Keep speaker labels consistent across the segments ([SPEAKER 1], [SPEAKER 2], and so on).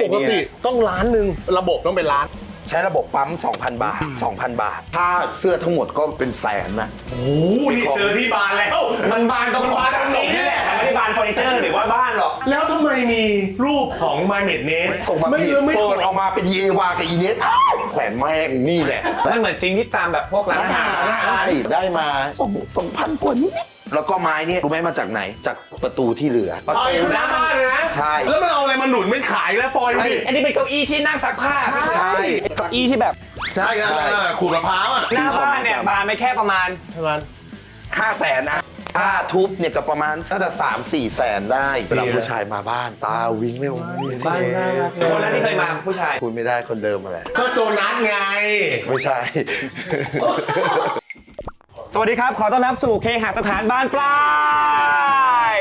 [SPEAKER 1] ปกติต้องล้านหนึ่งระบบต้องเป็นล้าน
[SPEAKER 2] ใช้ระบบปั๊ม 2,000 บาท 2,000 บาท ถ้าเสื้อทั้งหมดก็เป็นแสนนะ
[SPEAKER 1] โอ้นี่เจอที่บานแล้ว
[SPEAKER 3] มันบานตรงของสะสมนี่แหละมันไม่ได้บานเฟอร์นิเจอร์หรือว่าบ้านหรอก
[SPEAKER 1] แล้วทำไมมีรูปของ My m a d n e t
[SPEAKER 2] ส่งมา
[SPEAKER 1] ไม่
[SPEAKER 2] ผิด
[SPEAKER 1] ไม่
[SPEAKER 2] เปิดออกมาเป็นเยวากับอีเนสแขวนแม่งนี่แหละ
[SPEAKER 3] มันเหมือนซิงค์ที่ตามแบบพวกร้านอาหาร
[SPEAKER 2] ใช่ได้มาสองสองพันกว่านิด แล้วก็ไม้เนี่ยรู้ไหมมาจากไหน จากประตูที่เหลือ
[SPEAKER 3] ประ
[SPEAKER 1] ต่อย
[SPEAKER 3] ตู
[SPEAKER 1] ข้างห
[SPEAKER 3] ด้า
[SPEAKER 1] น้านบ้านเลยนะ
[SPEAKER 2] ใช่
[SPEAKER 1] แล้วมันเอาอะไรมาหนุนไม่ขายแล้วปล่อยดิ
[SPEAKER 3] อันนี้เป็นเก้าอี้ที่นั่งซักผ้า
[SPEAKER 2] ใช่
[SPEAKER 3] เก้าอี้ที่แบบ
[SPEAKER 1] ใช่ครับขูดมะพร้าวอะ
[SPEAKER 3] หน้าบ้านเนี่ยบานไม่แค่ประมาณ
[SPEAKER 1] ประมาณ
[SPEAKER 2] ห้าแสนนะถ้าทุบเนี่ยก็ประมาณน่าจะสามสี่แสนได้เวลาผู้ชายมาบ้านตาวิ่งเร็วนี่
[SPEAKER 1] บ้านน่ารัก
[SPEAKER 3] คนแรกที่เคยมาผู้ชาย
[SPEAKER 2] พูดไม่ได้คนเดิมอะไร
[SPEAKER 1] ก็โจนัสไง
[SPEAKER 2] ไม่ใช่
[SPEAKER 3] ส วัสดีครับ ขอต้อนรับสู่เคหสถานบ้านปลา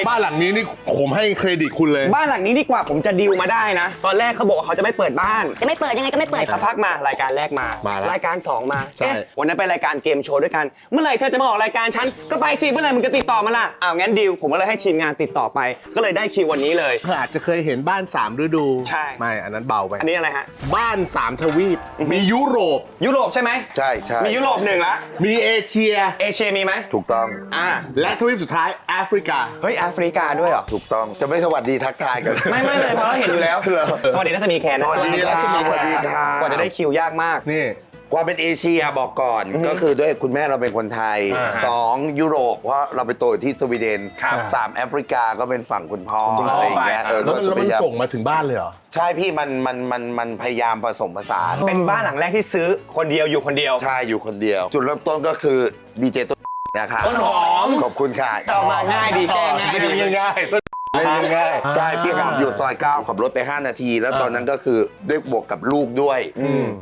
[SPEAKER 1] บ้านหลังนี้นี่ผมให้เครดิตคุณเลย
[SPEAKER 3] บ้านหลังนี้ดีกว่าผมจะดิวมาได้นะ ตอนแรกเขาบอกว่าเขาจะไม่เปิดบ้าน
[SPEAKER 4] จะไม่เปิดยังไงก็ไม่เปิด
[SPEAKER 3] สักพักมารายการแรกมา
[SPEAKER 1] มาแล้ว
[SPEAKER 3] รายการ2มา
[SPEAKER 1] ใช่
[SPEAKER 3] เอ๊ะวันนั้นไปรายการเกมโชว์ด้วยกัน เมื่อไหร่เธอจะมาออกรายการฉัน ก็ไปสิ เมื่อไหร่มึงจะติดต่อมาล่ะ อ้าวงั้นดิวผมก็เลยให้ทีมงานติดต่อไป ก็เลยได้คิววันนี้เลย
[SPEAKER 1] เธออาจจะเคยเห็นบ้าน3ฤดู
[SPEAKER 3] ใช่
[SPEAKER 1] ไม่อันนั้นเบาไป
[SPEAKER 3] อันนี้อะไรฮะ
[SPEAKER 1] บ้าน3ทวีปมียุโรป
[SPEAKER 3] ยุโรปใช่ไหม
[SPEAKER 2] ใช่ใช่
[SPEAKER 3] มียุโรปหนึ่งละ
[SPEAKER 1] มีเอเชีย
[SPEAKER 3] เอเชียมีไหม
[SPEAKER 2] ถูกต้อง
[SPEAKER 3] อ่า
[SPEAKER 1] และทวีปสุดท้ายแอฟริกา
[SPEAKER 3] เฮ้ยแอฟริกาด้วยเหรอ
[SPEAKER 2] ถูกต้องจะไม่สวัสดีทักทายกัน
[SPEAKER 3] ไม่ไม่เลยเพราะเราเห็นอยู่แล้ว
[SPEAKER 2] เหรอ
[SPEAKER 3] สวัสดีรัศมีแขนนะ
[SPEAKER 2] สวัสดีครับ
[SPEAKER 3] รัศมี
[SPEAKER 2] สวัสดีครับ
[SPEAKER 3] กว่าจะได้คิวยากมาก
[SPEAKER 1] นี่
[SPEAKER 2] ความเป็นเอเชียบอกก่อนก็คือด้วยคุณแม่เราเป็นคนไทย
[SPEAKER 1] อ่า
[SPEAKER 2] สองยุโรปเพราะเราไปโตอยู่ที่สวีเดน
[SPEAKER 3] ครับ
[SPEAKER 2] สามแอฟริกาก็เป็นฝั่งคุณพ่อ
[SPEAKER 3] คุณพ่ออ
[SPEAKER 2] อะไรอย่างเงี้ย
[SPEAKER 3] ไป
[SPEAKER 2] เออ
[SPEAKER 1] แล้ว
[SPEAKER 2] ก็
[SPEAKER 1] มัน
[SPEAKER 2] จะ
[SPEAKER 1] แล้ว
[SPEAKER 2] พ
[SPEAKER 1] มัน
[SPEAKER 2] ยายาม
[SPEAKER 1] ส่งมาถึงบ้านเลยเหรอ
[SPEAKER 2] ใช่พี่มันมันมันมันพยายามผสมผสาน
[SPEAKER 3] เป็นบ้านหลังแรกที่ซื้อคนเดียวอยู่คนเดียว
[SPEAKER 2] ใช่อยู่คนเดียว จุดเริ่มต้นก็คือดีเจต้น นะครับ
[SPEAKER 3] ต้นหอม
[SPEAKER 2] ขอบคุณค่ะ
[SPEAKER 3] เอามาง่ายดีแก้ง่ายดี
[SPEAKER 1] เล่นง่ายๆเล่นง่ายๆ
[SPEAKER 2] ใช่พี่หอมอยู่ซอยเก้าขับรถไป 5 นาที แล้วตอนนั้นก็คือด้วยบวกกับลูกด้วย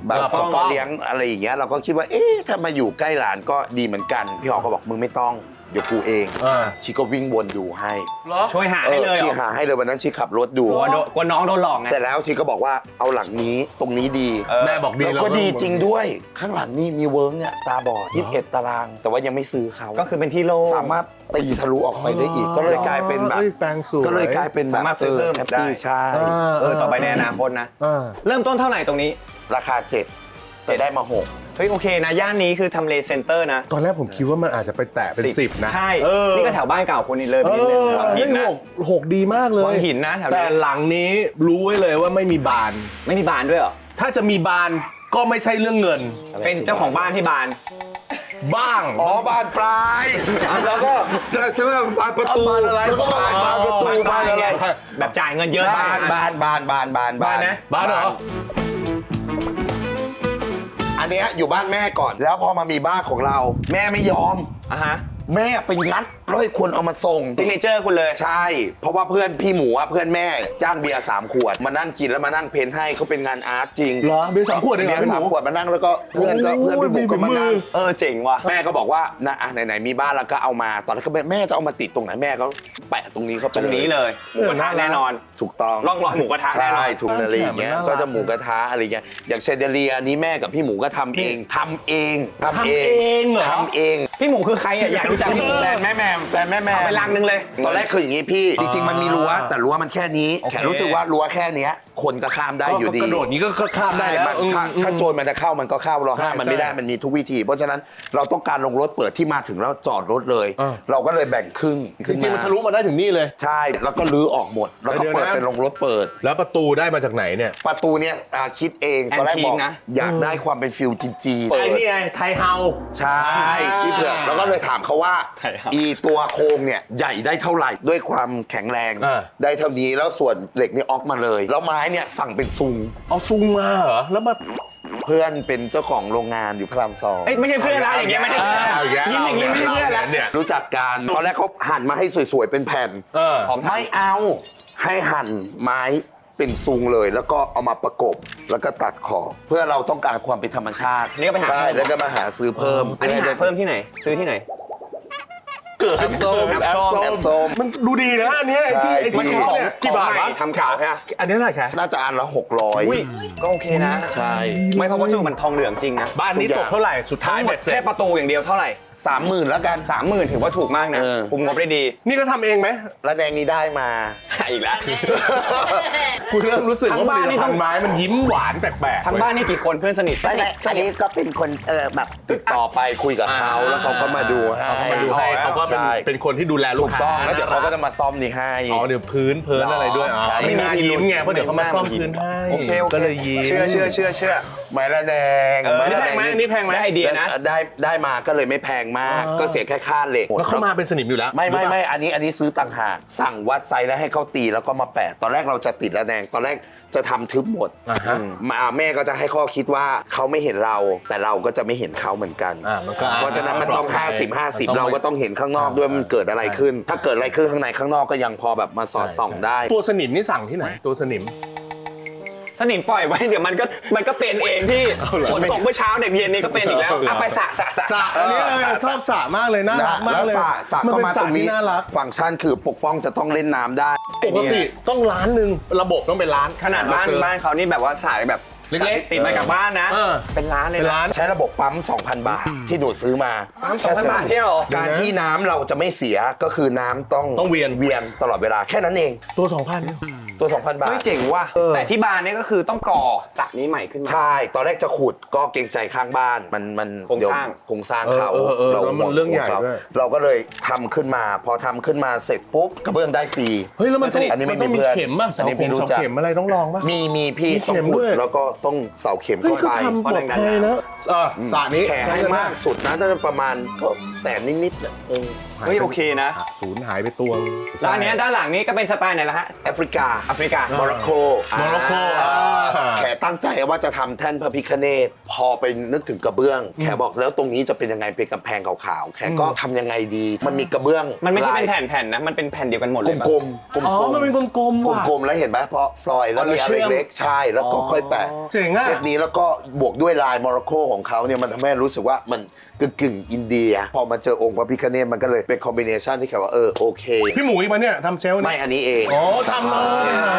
[SPEAKER 2] แบบ
[SPEAKER 1] แล้วก็
[SPEAKER 2] ก็เลี้ยงอะไรอย่างเงี้ยเราก็คิดว่าเอ๊ะถ้ามาอยู่ใกล้หลานก็ดีเหมือนกัน พี่หอมก็บอกมึงไม่ต้อง เดี๋ยวกูเอง
[SPEAKER 1] อ่า
[SPEAKER 2] ชีก็วิ่งวนดูให้
[SPEAKER 3] ช่วยหา
[SPEAKER 2] เอ
[SPEAKER 3] ให้
[SPEAKER 2] อ
[SPEAKER 3] เลยเหร
[SPEAKER 2] ชี
[SPEAKER 3] อ
[SPEAKER 2] หาให้เลยวันนั้นชีขับรถดู
[SPEAKER 3] กลัวโดนกลัวน้องโดนหลอกไง
[SPEAKER 2] เสร็จแล้วชีก็บอกว่าเอาหลังนี้ตรงนี้ดี
[SPEAKER 3] เออ
[SPEAKER 1] แม่บอกดี
[SPEAKER 2] แล้ว
[SPEAKER 1] แล้ว
[SPEAKER 2] ก็ดีจริงด้วยข้างหลังนี่มีเวิร์กเนี่ยตาบอด21ตาราง แต่ว่ายังไม่ซื้อเขา
[SPEAKER 3] ก็คือเป็นที่โล่ง
[SPEAKER 2] สามารถตีทะลุออกไปได้อีก ก็เลยกลายเป็นแบบ
[SPEAKER 1] เอ้ยแปลงสวย
[SPEAKER 2] ก็เลยกลายเป็นแบบ
[SPEAKER 3] สามารถซื้อเพิ่ม
[SPEAKER 2] แฮป
[SPEAKER 3] ได้
[SPEAKER 2] ปี้ใช่
[SPEAKER 3] เออ ต่อไปในอนาคตนะ
[SPEAKER 1] อ่า
[SPEAKER 3] เริ่มต้นเท่าไหร่ตรงนี้
[SPEAKER 2] ราคาเจ็ด แต่ได้มาหก
[SPEAKER 3] เฮ้ยโอเคนะย่านนี้คือทำเลเซ็นเตอร์นะ
[SPEAKER 1] ตอนแรกผมคิดว่ามันอาจจะไปแตะเป็น10นะ
[SPEAKER 3] ใช่
[SPEAKER 1] เออ
[SPEAKER 3] นี่ก็แถวบ้านเก่าคนนี้เลย
[SPEAKER 1] เอ
[SPEAKER 3] ไปนิดนึง
[SPEAKER 1] อ
[SPEAKER 3] วังหิ
[SPEAKER 1] เฮ้
[SPEAKER 3] น
[SPEAKER 1] ย
[SPEAKER 3] นะ
[SPEAKER 1] หกหกดีมากเลย
[SPEAKER 3] วังหินนะแถว
[SPEAKER 1] แต่
[SPEAKER 3] นี้
[SPEAKER 1] หลังนี้รู้ไว้เลยว่าไม่มีบาน
[SPEAKER 3] ไม่มีบานด้วยเหรอ
[SPEAKER 1] ถ้าจะมีบานก็ไม่ใช่เรื่องเงิน
[SPEAKER 3] เป็นเจ้าของบ้านที่บาน
[SPEAKER 1] บ้าง
[SPEAKER 2] อ๋อบานปลาย แล้วก็ใช่ไหมบานประตู
[SPEAKER 1] บานอะไร
[SPEAKER 2] แล้วก็บานบานประตูบานอะไร
[SPEAKER 3] แบบจ่ายเงินเยอะ
[SPEAKER 2] บานบานบานบานบาน
[SPEAKER 3] บานนะ
[SPEAKER 1] บ้านเหรอ
[SPEAKER 2] อัน เนี้ยอยู่บ้านแม่ก่อน แล้วพอมามีบ้านของเรา แม่ไม่ยอม
[SPEAKER 3] อะฮะ
[SPEAKER 2] แม่ไปงัดแล้วให้คนเอามาส่ง
[SPEAKER 3] ซิกเนเจอร์คุณเลย
[SPEAKER 2] ใช่ เพราะว่าเพื่อนพี่หมูอะเพื่อนแม่จ้างเบียร์สามขวดมานั่งกินแล้วมานั่งเพ้นท์ให้เขาเป็นงานอาร์ตจริง
[SPEAKER 1] เหรอเบียร์สามขวดเองเหรอ
[SPEAKER 2] เบียร์สาม
[SPEAKER 1] พี่หมู
[SPEAKER 2] ขวดมานั่งแล้วก็เพื่อนก็
[SPEAKER 1] โอ้ย
[SPEAKER 2] เพื่อนพี่หมูก็มานั่ง
[SPEAKER 1] มีฝีมือ
[SPEAKER 3] เออเจ๋งว่ะ
[SPEAKER 2] แม่ก็บอกว่านะอะไหนๆมีบ้านแล้วก็เอามาตอนแรกก็แม่แม่จะเอามาติดตรงไหนแม่ก็แปะตรงนี้เขาไป
[SPEAKER 3] ตรงนี้เลยหมูกระทะแน่นอน
[SPEAKER 2] ถูกต้อง
[SPEAKER 3] ร่องรอยหมูกระทะแน่น
[SPEAKER 2] ใช่
[SPEAKER 3] อน
[SPEAKER 2] ถูกอะไรอย่างเงี้ย
[SPEAKER 1] น่ารัก
[SPEAKER 2] ก็จะหมูกระทะอะไรเงี้ยอย่างเซเดเลียนี้แม่กับพี่หมูก็ทำเองทำเองทำเอง
[SPEAKER 1] ทำเองเหรอ
[SPEAKER 2] ทำเอง
[SPEAKER 3] พี่หมูคือใครอะอยากรู้จักพี่หมู
[SPEAKER 2] แฟนแม่แม่แฟนแม่แม่
[SPEAKER 3] เอาไปลังนึงเลย
[SPEAKER 2] ตอนแรกคืออย่างงี้พี่ จริง ๆ มันมีรั้วแต่รั้วมันแค่นี้
[SPEAKER 3] โอเค
[SPEAKER 2] แขกรู้สึกว่ารั้วแค่เนี้ยคนก็ข้ามได้อยู่ดี
[SPEAKER 1] กระโดดนี้ก็ก็ข้ามได้
[SPEAKER 2] ใช่
[SPEAKER 1] แล้
[SPEAKER 2] มั
[SPEAKER 1] วน
[SPEAKER 2] ถ้า
[SPEAKER 1] อืม
[SPEAKER 2] ถ้าโจรมันจะเข้ามันก็เข้าเราห้าม
[SPEAKER 1] ใช่
[SPEAKER 2] มันไม่ได้
[SPEAKER 1] ใช่
[SPEAKER 2] มันมีทุกวิธี เพราะฉะนั้นเราต้องการลงรถเปิดที่มาถึงแล้วจอดรถเลย
[SPEAKER 1] เออ
[SPEAKER 2] เราก็เลยแบ่งครึ่ง
[SPEAKER 1] จ
[SPEAKER 2] ขึ้น
[SPEAKER 1] ริงๆมัน
[SPEAKER 2] มา
[SPEAKER 1] ทะลุมาได้ถึงนี่เลย
[SPEAKER 2] ใช่แล้วก็รื้อออกหมด แล้วก็
[SPEAKER 1] เดี๋ยว
[SPEAKER 2] เปิด
[SPEAKER 1] นะ
[SPEAKER 2] เป็นลงรถเปิด
[SPEAKER 1] แล้วประตูได้มาจากไหนเนี่ย
[SPEAKER 2] ประตูเนี่ยอ่าคิดเองตอนแรกบอก
[SPEAKER 3] Antique นะ
[SPEAKER 2] อยากได้ความเป็นฟิลจีนๆ
[SPEAKER 1] ไอ้
[SPEAKER 2] เปิด
[SPEAKER 1] นี่ไงไทยเฮา
[SPEAKER 2] ใช่พี่เผือกแล้วก็เลยถามเขาว่า
[SPEAKER 3] ใช่ครับ
[SPEAKER 2] อีตัวโครงเนี่ยใหญ่ได้เท่าไหร่ด้วยความแข็งแรง
[SPEAKER 1] อ่า
[SPEAKER 2] ได้เท่านี้แล้วส่วนเหล็กนี่ออกมาเลยแล้วไม้เนี่ยสั่งเป็นซุง
[SPEAKER 1] เอาซุงมาเหรอ แล้วมา
[SPEAKER 2] เพื่อนเป็นเจ้าของโรงงานอยู่พระรามสอง
[SPEAKER 3] เอ้ยไม่ใช่เพื่อนละอย่างเงี้ยไม่ใช่เพื่อนละ
[SPEAKER 1] เอาอีกแล้ว
[SPEAKER 3] ยิ้มอย่างงี้ไม่ใช่เพื่อนละ
[SPEAKER 1] เนี่ย
[SPEAKER 2] รู้จักกันตอนแรกเขาหั่นมาให้สวยๆเป็นแผ่น
[SPEAKER 1] เออ
[SPEAKER 3] พร้อมทำ
[SPEAKER 2] ไม่เอาให้หั่นไม้เป็นซุงเลย แล้วก็เอามาประกบแล้วก็ตัดขอบเพื่อเราต้องการความเป็นธรรมชาติ
[SPEAKER 3] นี่ก็ไปหา
[SPEAKER 2] ใช่
[SPEAKER 3] เพิ่ม
[SPEAKER 2] แล้วก็มาหาซื้อเพิ่ม
[SPEAKER 3] อันนี้หาเพิ่มที่ไหน ซื้อที่ไหน
[SPEAKER 1] เกิด
[SPEAKER 2] แอปส้ม
[SPEAKER 3] แอปส้ม
[SPEAKER 2] แอปส้ม
[SPEAKER 1] มันดูดีนะอันเนี้ยไอ้ที่
[SPEAKER 2] ใช่
[SPEAKER 1] ไอ้ที่
[SPEAKER 2] มันคือ
[SPEAKER 1] เขา
[SPEAKER 2] ของ
[SPEAKER 1] เนี่ยกี่บาทวะ
[SPEAKER 3] ทำข่าวใช่ไหม
[SPEAKER 1] อันนี้เท่าไหร่คะ
[SPEAKER 2] น่าจะอันละหกร้อย
[SPEAKER 3] อุ้ยก็โอเคนะ
[SPEAKER 2] ใช่
[SPEAKER 3] ไม่เพราะวัสดุมันทองเหลืองจริงนะ
[SPEAKER 1] บ้านนี้
[SPEAKER 2] ทุกอ
[SPEAKER 1] ต
[SPEAKER 2] ย่าง
[SPEAKER 1] กเท่าไหร่สุดท้าย
[SPEAKER 3] ทั้งหม
[SPEAKER 1] เบ็
[SPEAKER 3] ด
[SPEAKER 1] ดเสร็
[SPEAKER 3] แค่
[SPEAKER 1] จ
[SPEAKER 3] ประตูอย่างเดียวเท่าไหร่
[SPEAKER 2] สามหมื่นแล้วกัน
[SPEAKER 3] สามหมื่นถือว่าถูกมากนะ
[SPEAKER 2] เออ
[SPEAKER 3] คุมงบได้ดี
[SPEAKER 1] นี่ก็ทำเองไหม
[SPEAKER 2] แล้วแดงนี้ได้มา
[SPEAKER 3] อีกแล้ว
[SPEAKER 1] กูเริ่มรู้สึก
[SPEAKER 3] ทาง
[SPEAKER 1] ว่าผ
[SPEAKER 3] บ้าน
[SPEAKER 1] ลิ
[SPEAKER 3] นี่
[SPEAKER 1] ต
[SPEAKER 3] ต้
[SPEAKER 1] ภั
[SPEAKER 3] อง
[SPEAKER 1] ณฑ์ไม้มันยิ้มหวานแปลกๆ
[SPEAKER 3] ทางบ้านนี่กี่คนเพื่อนสนิท
[SPEAKER 4] ไม่ไม่อันนี้ก็เป็นคนเออแบบ
[SPEAKER 2] ติดต่อไปคุยกับเขา
[SPEAKER 1] อ่า
[SPEAKER 2] แล้วเขาก็มาดูให้
[SPEAKER 1] เขาก็มาดูให้เขาก็เป็น
[SPEAKER 2] ใช่
[SPEAKER 1] เป็นคนที่ดูแลลู
[SPEAKER 2] ถู
[SPEAKER 1] ก
[SPEAKER 2] ก
[SPEAKER 1] ค้า
[SPEAKER 2] ต้องแล้วเดี๋ยวเขาก็จะมาซ่อมนี่ให้
[SPEAKER 1] อ๋อเดี๋ยวพื้นเพินอะไรด้วยอ๋อ
[SPEAKER 2] ใช่
[SPEAKER 1] ไม่มียิ้มไงเพราะเดี๋ยวเขามาซ่อมพื้นให้
[SPEAKER 2] โอเคโอเค
[SPEAKER 1] ก็เลยยิ้ม
[SPEAKER 3] เชื่อเชื่อเชื่อเชื่อ
[SPEAKER 2] ไม้ละแดง
[SPEAKER 3] เออ
[SPEAKER 2] ไม้
[SPEAKER 1] นี่
[SPEAKER 2] ละ
[SPEAKER 1] แพ
[SPEAKER 2] แด
[SPEAKER 1] ง
[SPEAKER 2] ง
[SPEAKER 1] ไหมอันนี่แพงไหม
[SPEAKER 3] ได้ไอเดียนะ
[SPEAKER 2] ได้ได้มาก็เลยไม่แพงมาก
[SPEAKER 1] อ๋อ
[SPEAKER 2] ก็เสียแค่ค่าเหล็ก
[SPEAKER 1] แล้วเขามาเป็นสนิมอยู่แล้ว
[SPEAKER 2] ไม่ไม่
[SPEAKER 1] หรือเป
[SPEAKER 2] ไม่
[SPEAKER 1] ล่า
[SPEAKER 2] อันนี้อันนี้ซื้อต่างหากสั่งวัดไซส์แล้วให้เขาตีแล้วก็มาแปะตอนแรกเราจะติดละแดงตอนแรกจะทำทึบหมด
[SPEAKER 1] อ่าฮะ
[SPEAKER 2] มาแม่ก็จะให้ข้อคิดว่าเขาไม่เห็นเรา แต่เราก็จะไม่เห็นเขาเหมือนกัน
[SPEAKER 1] อ่ามันก็
[SPEAKER 2] เพราะฉะนั้นมันต้อง
[SPEAKER 1] ปลอดภัย
[SPEAKER 2] 50
[SPEAKER 1] มันต้อง
[SPEAKER 2] 50 เราก็ต้องเห็นข้างนอกด้วย
[SPEAKER 1] อ่า
[SPEAKER 2] มันเกิดอะไรขึ้น ถ้าเกิดอะไรขึ้นข้างในข้างนอกก็ยังพอแบบมาสอดส่องได้
[SPEAKER 1] ตัวสนิมนี่สั่งที่ไหนตัวสนิม
[SPEAKER 3] สนิมปล่อยไว้เดี๋ยวมันก็มันก็เป็นเองพี่
[SPEAKER 1] เอาเหรอ
[SPEAKER 3] ฝนตกเมื่อเช้าเด็กเย็นนี้ก็เป็นอีกแล้ว
[SPEAKER 1] เอาเหรอ
[SPEAKER 3] เอาไปสระสระสระ
[SPEAKER 1] สระอันนี้เลยชอบสระมากเลยน่ารักมาก
[SPEAKER 2] แล้ว
[SPEAKER 1] เลย
[SPEAKER 2] สระสระ
[SPEAKER 1] มัน
[SPEAKER 2] ก็
[SPEAKER 1] เป็น
[SPEAKER 2] มา
[SPEAKER 1] ส
[SPEAKER 2] ต
[SPEAKER 1] ระ
[SPEAKER 2] รง
[SPEAKER 1] ที่
[SPEAKER 2] นี้
[SPEAKER 1] น่ารัก
[SPEAKER 2] ฟังก์ชันคือปกป้องจะต้องเล่นน้ำได้
[SPEAKER 1] ปกติต้องล้านหนึ่งระบบต้องเป็นล้าน
[SPEAKER 3] ขนาดบ้าน
[SPEAKER 1] เรเจอ
[SPEAKER 3] บ้านเขานี่แบบว่าสายแบบ
[SPEAKER 1] เล็กๆ
[SPEAKER 3] สายติดมากับบ้านนะ
[SPEAKER 1] เออ
[SPEAKER 3] เป็นร้านเลย
[SPEAKER 1] เป็น
[SPEAKER 3] นะ
[SPEAKER 1] ล้าน
[SPEAKER 2] ใช้ระบบปั๊ม 2,000 บาทที่หนูซื้อมา
[SPEAKER 3] ปั๊ม2,000 บาทเนี่ยเหรอ
[SPEAKER 2] การที่น้ำเราจะไม่เสียก็คือน้ำต้อง
[SPEAKER 1] ต้องเวียน
[SPEAKER 2] เวียนตลอดเวลาแค่นั้นเอง
[SPEAKER 1] ตัวสองพัน
[SPEAKER 2] ตัว 2,000 บาท
[SPEAKER 3] เฮ้ยเจ๋งว่ะแต่ที่บ้านเนี่ยก็คือต้องก่อสระนี้ใหม่ขึ้นมา
[SPEAKER 2] ใช่ ตอนแรกจะขุดก็เกรงใจข้างบ้าน มันมัน
[SPEAKER 3] โครง
[SPEAKER 2] เดี๋ยว
[SPEAKER 3] สร้าง
[SPEAKER 2] โครงสร้างเขา
[SPEAKER 1] เออเออเออแล้วมันเรื่องใหญ่
[SPEAKER 2] ขา
[SPEAKER 1] ด้วย
[SPEAKER 2] เราก็เลยทำขึ้นมา พอทำขึ้นมาเสร็จปุ๊บกระเบื้องได้ฟรี
[SPEAKER 1] เฮ้ยแล้วมันต้อง
[SPEAKER 2] อันนี้ไม่
[SPEAKER 1] มันต้อง
[SPEAKER 2] มี
[SPEAKER 1] มี
[SPEAKER 2] เพื่อน
[SPEAKER 1] เข็มป่ะ
[SPEAKER 2] อั
[SPEAKER 1] เสาน
[SPEAKER 2] นี้
[SPEAKER 1] เข็
[SPEAKER 2] พี่
[SPEAKER 1] ม
[SPEAKER 2] รู้
[SPEAKER 1] เสา
[SPEAKER 2] จัก
[SPEAKER 1] เข็มอะไรต้องลองป่ะ
[SPEAKER 2] มีมีพี่
[SPEAKER 1] มี
[SPEAKER 2] ต้อง
[SPEAKER 1] เข็ม
[SPEAKER 2] ขุด
[SPEAKER 1] ด้วย
[SPEAKER 2] แล้วก็ต้องเสาเข็ม
[SPEAKER 1] เฮ้ย
[SPEAKER 2] เข้า
[SPEAKER 1] เขา
[SPEAKER 2] ไป
[SPEAKER 1] ทำปลอดภัยนะเออสระนี้
[SPEAKER 2] แขให้มากสุดนะน่าจะประมาณก็แสนนิดๆน่ะเออ
[SPEAKER 3] เฮ้ยโอเคนะ
[SPEAKER 1] ศูนย์หายไปตัว
[SPEAKER 3] แล้วอันเนี้ยด้านหลังนี้ก็เป็นสไตล์ไหนล่ะฮะ
[SPEAKER 2] แอฟริกา
[SPEAKER 3] แอฟริกา
[SPEAKER 2] โมร็อกโก
[SPEAKER 1] โมร็อกโกอ่า
[SPEAKER 2] แขตั้งใจว่าจะทำแท่นพระพิคเนตพอไปนึกถึงกระเบื้อง แขบอกแล้วตรงนี้จะเป็นยังไงเป็นกำแพงขาวๆแขก็ทำยังไงดี มันมีกระเบื้อง
[SPEAKER 3] มันไม่ใช่เป็น
[SPEAKER 2] ลาย
[SPEAKER 3] แผ่นๆนะ มันเป็นแผ่นเดียวกันหมดเลยปะ
[SPEAKER 2] กลมๆกลมๆ
[SPEAKER 1] อ๋อมันเป็นกลมๆว่ะ
[SPEAKER 2] กลมๆแล้วเห็นไหมเพราะฟลอยด์แล้ว
[SPEAKER 3] อ๋อ
[SPEAKER 2] มีอะไร
[SPEAKER 3] เชื่อม
[SPEAKER 2] เล็กๆใช่แล้วก็ค่อยแปะ
[SPEAKER 1] เจ๋งอะ
[SPEAKER 2] เซตนี้แล้วก็บวกด้วยลายโมร็อกโกของเขาเนี่ยมันทำให้รู้สึกว่ามันกึ่งกึ่งๆอินเดีย พอมาเจอองค์พระพิคเนตมันก็เลยเป็นคอมบิเนชันที่แขว่าเออโอเค
[SPEAKER 1] พี่หมูอีกมาเนี่ยทำเชลฟ์
[SPEAKER 2] ไม่
[SPEAKER 1] เนี่ย
[SPEAKER 2] อันนี้เอง
[SPEAKER 1] อ๋อทำเลย
[SPEAKER 3] อ่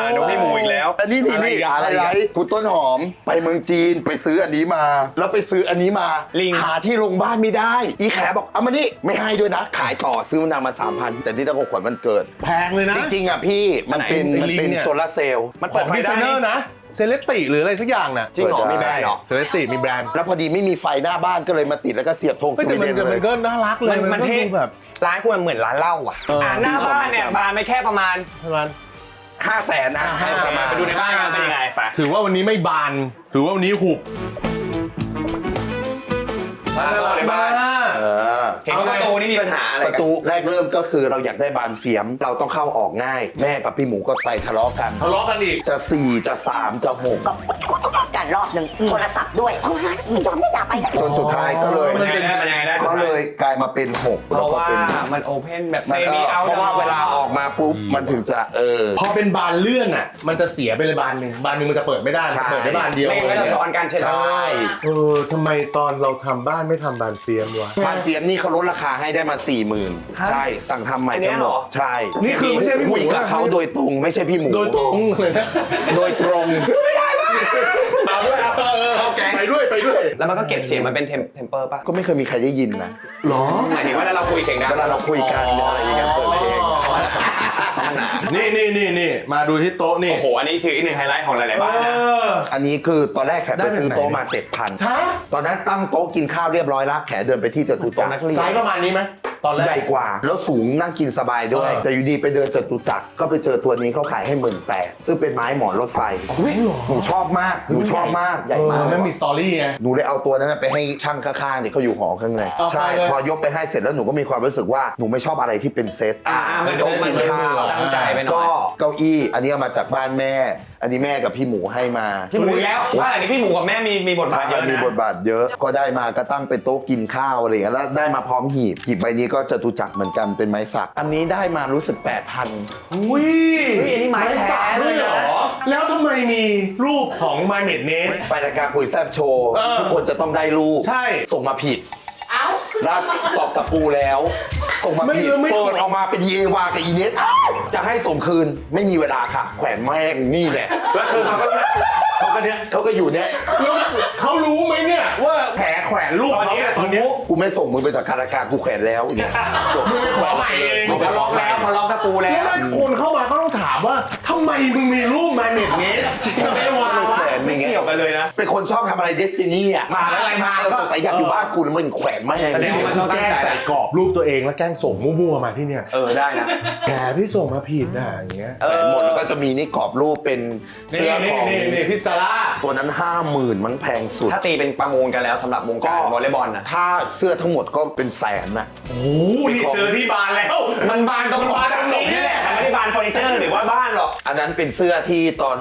[SPEAKER 3] าดูพี่หมูอีกแล้ว
[SPEAKER 2] อันนี้นี่นี่
[SPEAKER 1] อะ
[SPEAKER 2] อะไรไร
[SPEAKER 1] อีกอะ
[SPEAKER 2] คุณต้นหอมไปเมืองจีนไปซื้ออันนี้มา แล้วไปซื้ออันนี้มา
[SPEAKER 3] ลิง
[SPEAKER 2] หาที่โรงพยาบาลไม่ได้ อีแขบอกเอามานี่ไม่ให้ด้วยนะ ขายต่อซื้อมานำมาสามพันแต่นี่ต้องของขวัญมันเกิด
[SPEAKER 1] แพงเลยนะ
[SPEAKER 2] จริงๆอะพี่มันเป็น
[SPEAKER 1] ไอ้
[SPEAKER 2] มันเป็น
[SPEAKER 1] ลิงเนี่ย
[SPEAKER 2] โซลาร์เซลล์
[SPEAKER 3] มัน
[SPEAKER 1] ข
[SPEAKER 3] เปิ
[SPEAKER 1] อ
[SPEAKER 3] ด
[SPEAKER 1] ง
[SPEAKER 3] ไฟ
[SPEAKER 1] ดีไซ
[SPEAKER 3] ได้
[SPEAKER 1] เนอ
[SPEAKER 3] นี่
[SPEAKER 1] ร์นะ เซเลติหรืออะไรสักอย่างน่ะ
[SPEAKER 3] จริงเหรอ
[SPEAKER 2] เปิดได้
[SPEAKER 3] มีแบรนด์เหรอ
[SPEAKER 1] เซเลติมีแบรนด์
[SPEAKER 2] แล้วพอดีไม่มีไฟหน้าบ้านก็เลยมาติดแล้วก็เสียบธงส
[SPEAKER 1] เฮ้ย
[SPEAKER 2] วี
[SPEAKER 1] แต่มัน
[SPEAKER 2] เดน
[SPEAKER 1] แต่
[SPEAKER 2] เล
[SPEAKER 1] มั
[SPEAKER 2] ย
[SPEAKER 1] นก็น่ารักเลย
[SPEAKER 3] มันมัน
[SPEAKER 1] ก็
[SPEAKER 3] เท่
[SPEAKER 1] ดูแบบ
[SPEAKER 3] ร้านคุณเหมือนร้านเหล้าอะ
[SPEAKER 1] เอออ่่า
[SPEAKER 3] หน้าบ้านเนี่ยบานไม่แค่ประมาณ
[SPEAKER 1] ประมาณ
[SPEAKER 2] ห้าแสนนะให้ประมาณ
[SPEAKER 3] ไปดูในบ้านกันเป็นยังไงไป
[SPEAKER 1] ถือว่าวันนี้ไม่บาน ถือว่าวันนี้หุบ
[SPEAKER 3] บ้านในบ้าน
[SPEAKER 2] เออ
[SPEAKER 3] เห็นว่าประตูนี่มีปัญหาอะไร
[SPEAKER 2] ป
[SPEAKER 3] กัน
[SPEAKER 2] ระตูแรกเริ่มก็คือเราอยากได้บานเฟียม เราต้องเข้าออกง่าย แม่กับพี่หมูก็ไปทะเลาะกัน
[SPEAKER 1] ทะเลาะกันอีก
[SPEAKER 2] จะสี่จะสามจะหก
[SPEAKER 4] กันรอบหนึ่งโทรศัพท์ด้วยเอาฮะมึงยอมไม่อยากไปนะ
[SPEAKER 2] จนสุดท้ายก็เลย
[SPEAKER 3] มันยังไงได้มันยังไงได้
[SPEAKER 2] ก็เลยกลายมาเป็นหก
[SPEAKER 3] เพ
[SPEAKER 2] แล้ว
[SPEAKER 3] ราะ
[SPEAKER 2] ก็
[SPEAKER 3] ว่า
[SPEAKER 2] เป็น
[SPEAKER 3] มันโอเพนแบบเซ
[SPEAKER 2] มันก็
[SPEAKER 3] มิเอา
[SPEAKER 2] เพราะว่าเวลาออกมาปุ๊บมันถึงจะเออ
[SPEAKER 1] พอเป็นบานเลื่อนอะ มันจะเสียไปเลยบานหนึ่งบานหนึ่งมันจะเปิดไม่ได้
[SPEAKER 2] ใช่
[SPEAKER 1] มันเปิดได้บานเดียว
[SPEAKER 3] ไม่งั้นก็จะซ้อนกันใช่ไหม
[SPEAKER 2] ใช่
[SPEAKER 1] เออทำไมตอนเราทำบ้านไม่ทำบานเฟียมวะ
[SPEAKER 2] บานเฟียมนี่เขาลดราคาให้ได้มา4ี่หมื่นใช่ สั่งทำใหม่
[SPEAKER 3] อันเนี้
[SPEAKER 2] ทั้
[SPEAKER 3] ย
[SPEAKER 2] งหม
[SPEAKER 3] เหร
[SPEAKER 2] ด
[SPEAKER 3] อ
[SPEAKER 2] ใช่
[SPEAKER 1] นี่คือไม่ใช่พี่หมู
[SPEAKER 2] คุยกับเขาโดยตรงไม่ใช่พี่หมู
[SPEAKER 1] โดยตรงเลยนะ
[SPEAKER 2] โดยตรง
[SPEAKER 1] เอาด้วย เอาเออเอาแกงไปด้วยไปด้วย
[SPEAKER 3] แล้วมันก็เก็บเสียงมันเป็นเทมเปอร์ป่ะ
[SPEAKER 2] ก็ไม่เคยมีใครได้ยินนะ
[SPEAKER 1] หรอ
[SPEAKER 3] หมายถึงว่าเราคุยเสียงดัง
[SPEAKER 2] เวลาเราคุยกันหรืออะไรอย่างเงี้ยเปิดเพลง
[SPEAKER 1] นี่นี่นี่นี่มาดูที่โต๊ะนี่
[SPEAKER 3] โอ้โห อันนี้คืออีกหนึ่งไฮไลท์ของหลายๆบ้านนะ
[SPEAKER 1] อั
[SPEAKER 2] นนี้คือตอนแรกแขกไปซื้อโต๊ะมา7,000
[SPEAKER 1] ฮะ
[SPEAKER 2] ตอนนั้นตั้งโต๊ะกินข้าวเรียบร้อยแล้วแขเดินไปที่จตุจักร
[SPEAKER 1] ไซส์ประมาณนี้ไหม ตอนแรก
[SPEAKER 2] ใหญ่กว่า แล้วสูงนั่งกินสบายด้วย
[SPEAKER 1] เออ
[SPEAKER 2] แต่อยู่ดีไปเดินจตุจักรก็ไปเจอตัวนี้เขาขายให้หมื่นแปดซึ่งเป็นไม้หมอนรถไฟ
[SPEAKER 1] อุ๊ยเหรอ
[SPEAKER 2] หนูชอบมากหนูชอบมาก
[SPEAKER 3] ใหญ่
[SPEAKER 1] เอ
[SPEAKER 3] มาก
[SPEAKER 1] อมันมีสตอรี่ไง
[SPEAKER 2] หนูเลยเอาตัวนั้นนะไปให้ช่างข้างๆเนี่ยเขาอยู่หอข้างใน
[SPEAKER 1] เอา
[SPEAKER 2] ใช่
[SPEAKER 1] ไปเลย
[SPEAKER 2] พอยกไปให้เสร็จแล้วหนูก็มีความรู้สึกว่าหนูไม่ชอบอะไรที่เป็นเซต
[SPEAKER 3] อ่าๆมัน
[SPEAKER 2] โต๊ะกินข้าว
[SPEAKER 3] ตั้งใจไปหน่
[SPEAKER 2] ก็
[SPEAKER 3] อย
[SPEAKER 2] เก้าอี้อันนี้เอามาจากบ้านแม่ อันนี้แม่กับพี่หมูให้มา
[SPEAKER 3] พี่หมูอีกแล้วบ้านหลังนี้พี่หมูกับแม่มีมีบทบา
[SPEAKER 2] ใช่
[SPEAKER 3] ทเยอะ
[SPEAKER 2] มี
[SPEAKER 3] นะ
[SPEAKER 2] บทบาทเยอะ ก็ได้มาก็ตั้งเป็นโต๊ะกินข้าวอะไรอย่างเงี้ยแล้วได้มาพร้อมหีบ หีบใบนี้ก็จะตุจักรเหมือนกันเป็นไม้สัก อันนี้ได้มารู้สึก 8,000
[SPEAKER 1] อุ้ย
[SPEAKER 3] เฮ้ยอันนี้ไม้แท้
[SPEAKER 1] สักด้วยเหรอ
[SPEAKER 3] เลยนะ
[SPEAKER 1] แล้วทำไมมีรูปของ My m a d n e t
[SPEAKER 2] ไปรายการคุยแซบโชว์
[SPEAKER 1] เออ
[SPEAKER 2] ทุกคนจะต้องได้รูป
[SPEAKER 1] ใช่
[SPEAKER 2] ส่งมาผิด
[SPEAKER 4] เอ้า
[SPEAKER 2] แล้วตอบกับปูแล้ว ส่งมาผิด
[SPEAKER 1] ไม่ไม่
[SPEAKER 2] เปิดออกมาเป็นเยวากับอีเนสจะให้ส่งคืนไม่มีเวลาค่ะ แขวนแม่งนี่แหละ
[SPEAKER 3] แล้วคือเขาก็
[SPEAKER 2] เขาก็เนี้ยเขาก็อยู่เนี้ย
[SPEAKER 1] แล้วเขารู้ไหมเนี่ยว่าแผลแขวนรูปเขาเนี่ยตอนเนี้ย
[SPEAKER 2] กูไม่ส่งมึงไปจากคาราการกูแขวนแล้วเนี่ยจบ
[SPEAKER 1] มึงไปขอใหม่เอง
[SPEAKER 2] มึงไป
[SPEAKER 3] เขา
[SPEAKER 2] ข
[SPEAKER 3] ล็
[SPEAKER 2] อ
[SPEAKER 3] อก
[SPEAKER 2] ใหม่
[SPEAKER 3] แล้วเขาล็อกตะปูแล้ว
[SPEAKER 1] แล้วคนเข้ามาก็ต้องถามว่าทำไมมึงมีรูปมาเน็ตนี้ไม่วาง
[SPEAKER 2] ไม่
[SPEAKER 1] วะ
[SPEAKER 2] แขวนอย่างเงี้ย
[SPEAKER 3] เกี่ยวกันเลยนะ
[SPEAKER 2] เป็นคนชอบทำอะไรเดสตินีอะมาแล้ว
[SPEAKER 3] อะไรมา
[SPEAKER 2] เออสงสัยอยากอยู่บ้านกูแล้วมันแขวนไม่ให้
[SPEAKER 3] แสดงว่ามันต้อง
[SPEAKER 1] แกล้งใส่กรอบรูปตัวเองแล้วแกล้งส่งมั่วๆมาที่เนี่ย
[SPEAKER 3] เออได้นะ
[SPEAKER 1] แกพี่ส่งมาผิดน่ะอย่างเงี้ย
[SPEAKER 2] แขวนหมดแล้วก็จะมีนี่กรอบรูปเป็นเสื้อของ
[SPEAKER 1] พิซซ่าร่า
[SPEAKER 2] ตัวนั้นห้าหมื่นมั้งแพงสุด
[SPEAKER 3] ถ้าตีเป็นประมูลกันแล้วสำหรับวงการวอลเลย์บอลนะ
[SPEAKER 2] ถ้าเสื้อทั้งหมดก็เป็นแสนนะ
[SPEAKER 1] โอ้โหนี่เจอที่บานแล้ว
[SPEAKER 3] มันบานตรงของสะสมนี่แหละมันไม่ได้บานเฟอร์นิเจอร์หรือว่าบ้านหรอก
[SPEAKER 2] อันนั้นเป็นเสื้อที่ตอน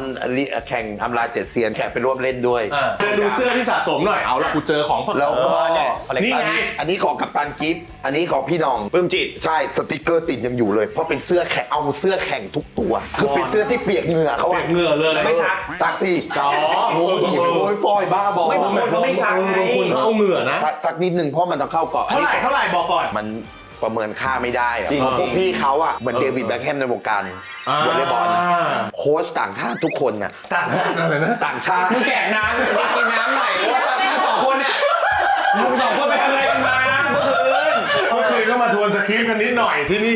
[SPEAKER 2] แข่งอำลาเจ็ดเซียนแขกไปร่วมเล่นด้วย
[SPEAKER 1] อะเดินดูเสื้อที่สะสมหน่อยเอาละกูเจอของ
[SPEAKER 2] แล้วก็
[SPEAKER 3] เนี่ย
[SPEAKER 1] นี่
[SPEAKER 2] อัน
[SPEAKER 1] ไง
[SPEAKER 2] นี้อันนี้ของกัปตันกิฟต์อันนี้ของพี่หน้อง
[SPEAKER 3] ปลื้มจิต
[SPEAKER 2] ใช่สติกเกอร์ติดยังอยู่เลย เพราะเป็นเสื้อแข่งเอาเสื้อแข่งทุกตัว คือเป็นเสื้อที่เปียกเหงื่อเขา
[SPEAKER 1] เปี
[SPEAKER 2] อะ
[SPEAKER 1] ยกเหงื่อเลย
[SPEAKER 3] ไม่ซัก
[SPEAKER 2] ซักสิ
[SPEAKER 1] อ๋อ
[SPEAKER 2] โอ้ยโอ้ยฟอยบ้าบอ
[SPEAKER 3] ไม่บางคนเขาไม่ซักไง
[SPEAKER 1] บางคนเขาเอาเหงื่อนะ
[SPEAKER 2] ซักซักนิดนึงเพราะมันต้องเข้ากรอบอัน
[SPEAKER 1] เท่า
[SPEAKER 2] นี้
[SPEAKER 1] ไหร่เท่าไหร่บอกก่อน
[SPEAKER 2] มัน ประเมินค่าไม่ได้อะ
[SPEAKER 3] จริง
[SPEAKER 2] เพราะพวกพี่เขาอะเหมือน
[SPEAKER 1] เออ
[SPEAKER 2] เดวิดแบ็คแฮมในวงการ
[SPEAKER 1] อ่าว
[SPEAKER 2] อลเลย์บอลโค้ชต่างชาติทุกคนน่ะ
[SPEAKER 1] ต่างกันอะไรนะ
[SPEAKER 2] ต่างชาติ
[SPEAKER 3] มึงแกะน้ำมึงกินน้ำหน่อยเพราะว่าทั้งสองคนเนี่ยมึงสองคนไปทำอะไรกันมาเมื่อคืน
[SPEAKER 1] เมื่อคืนก็มาทวนสคริปต์กันนิดหน่อยที่นี่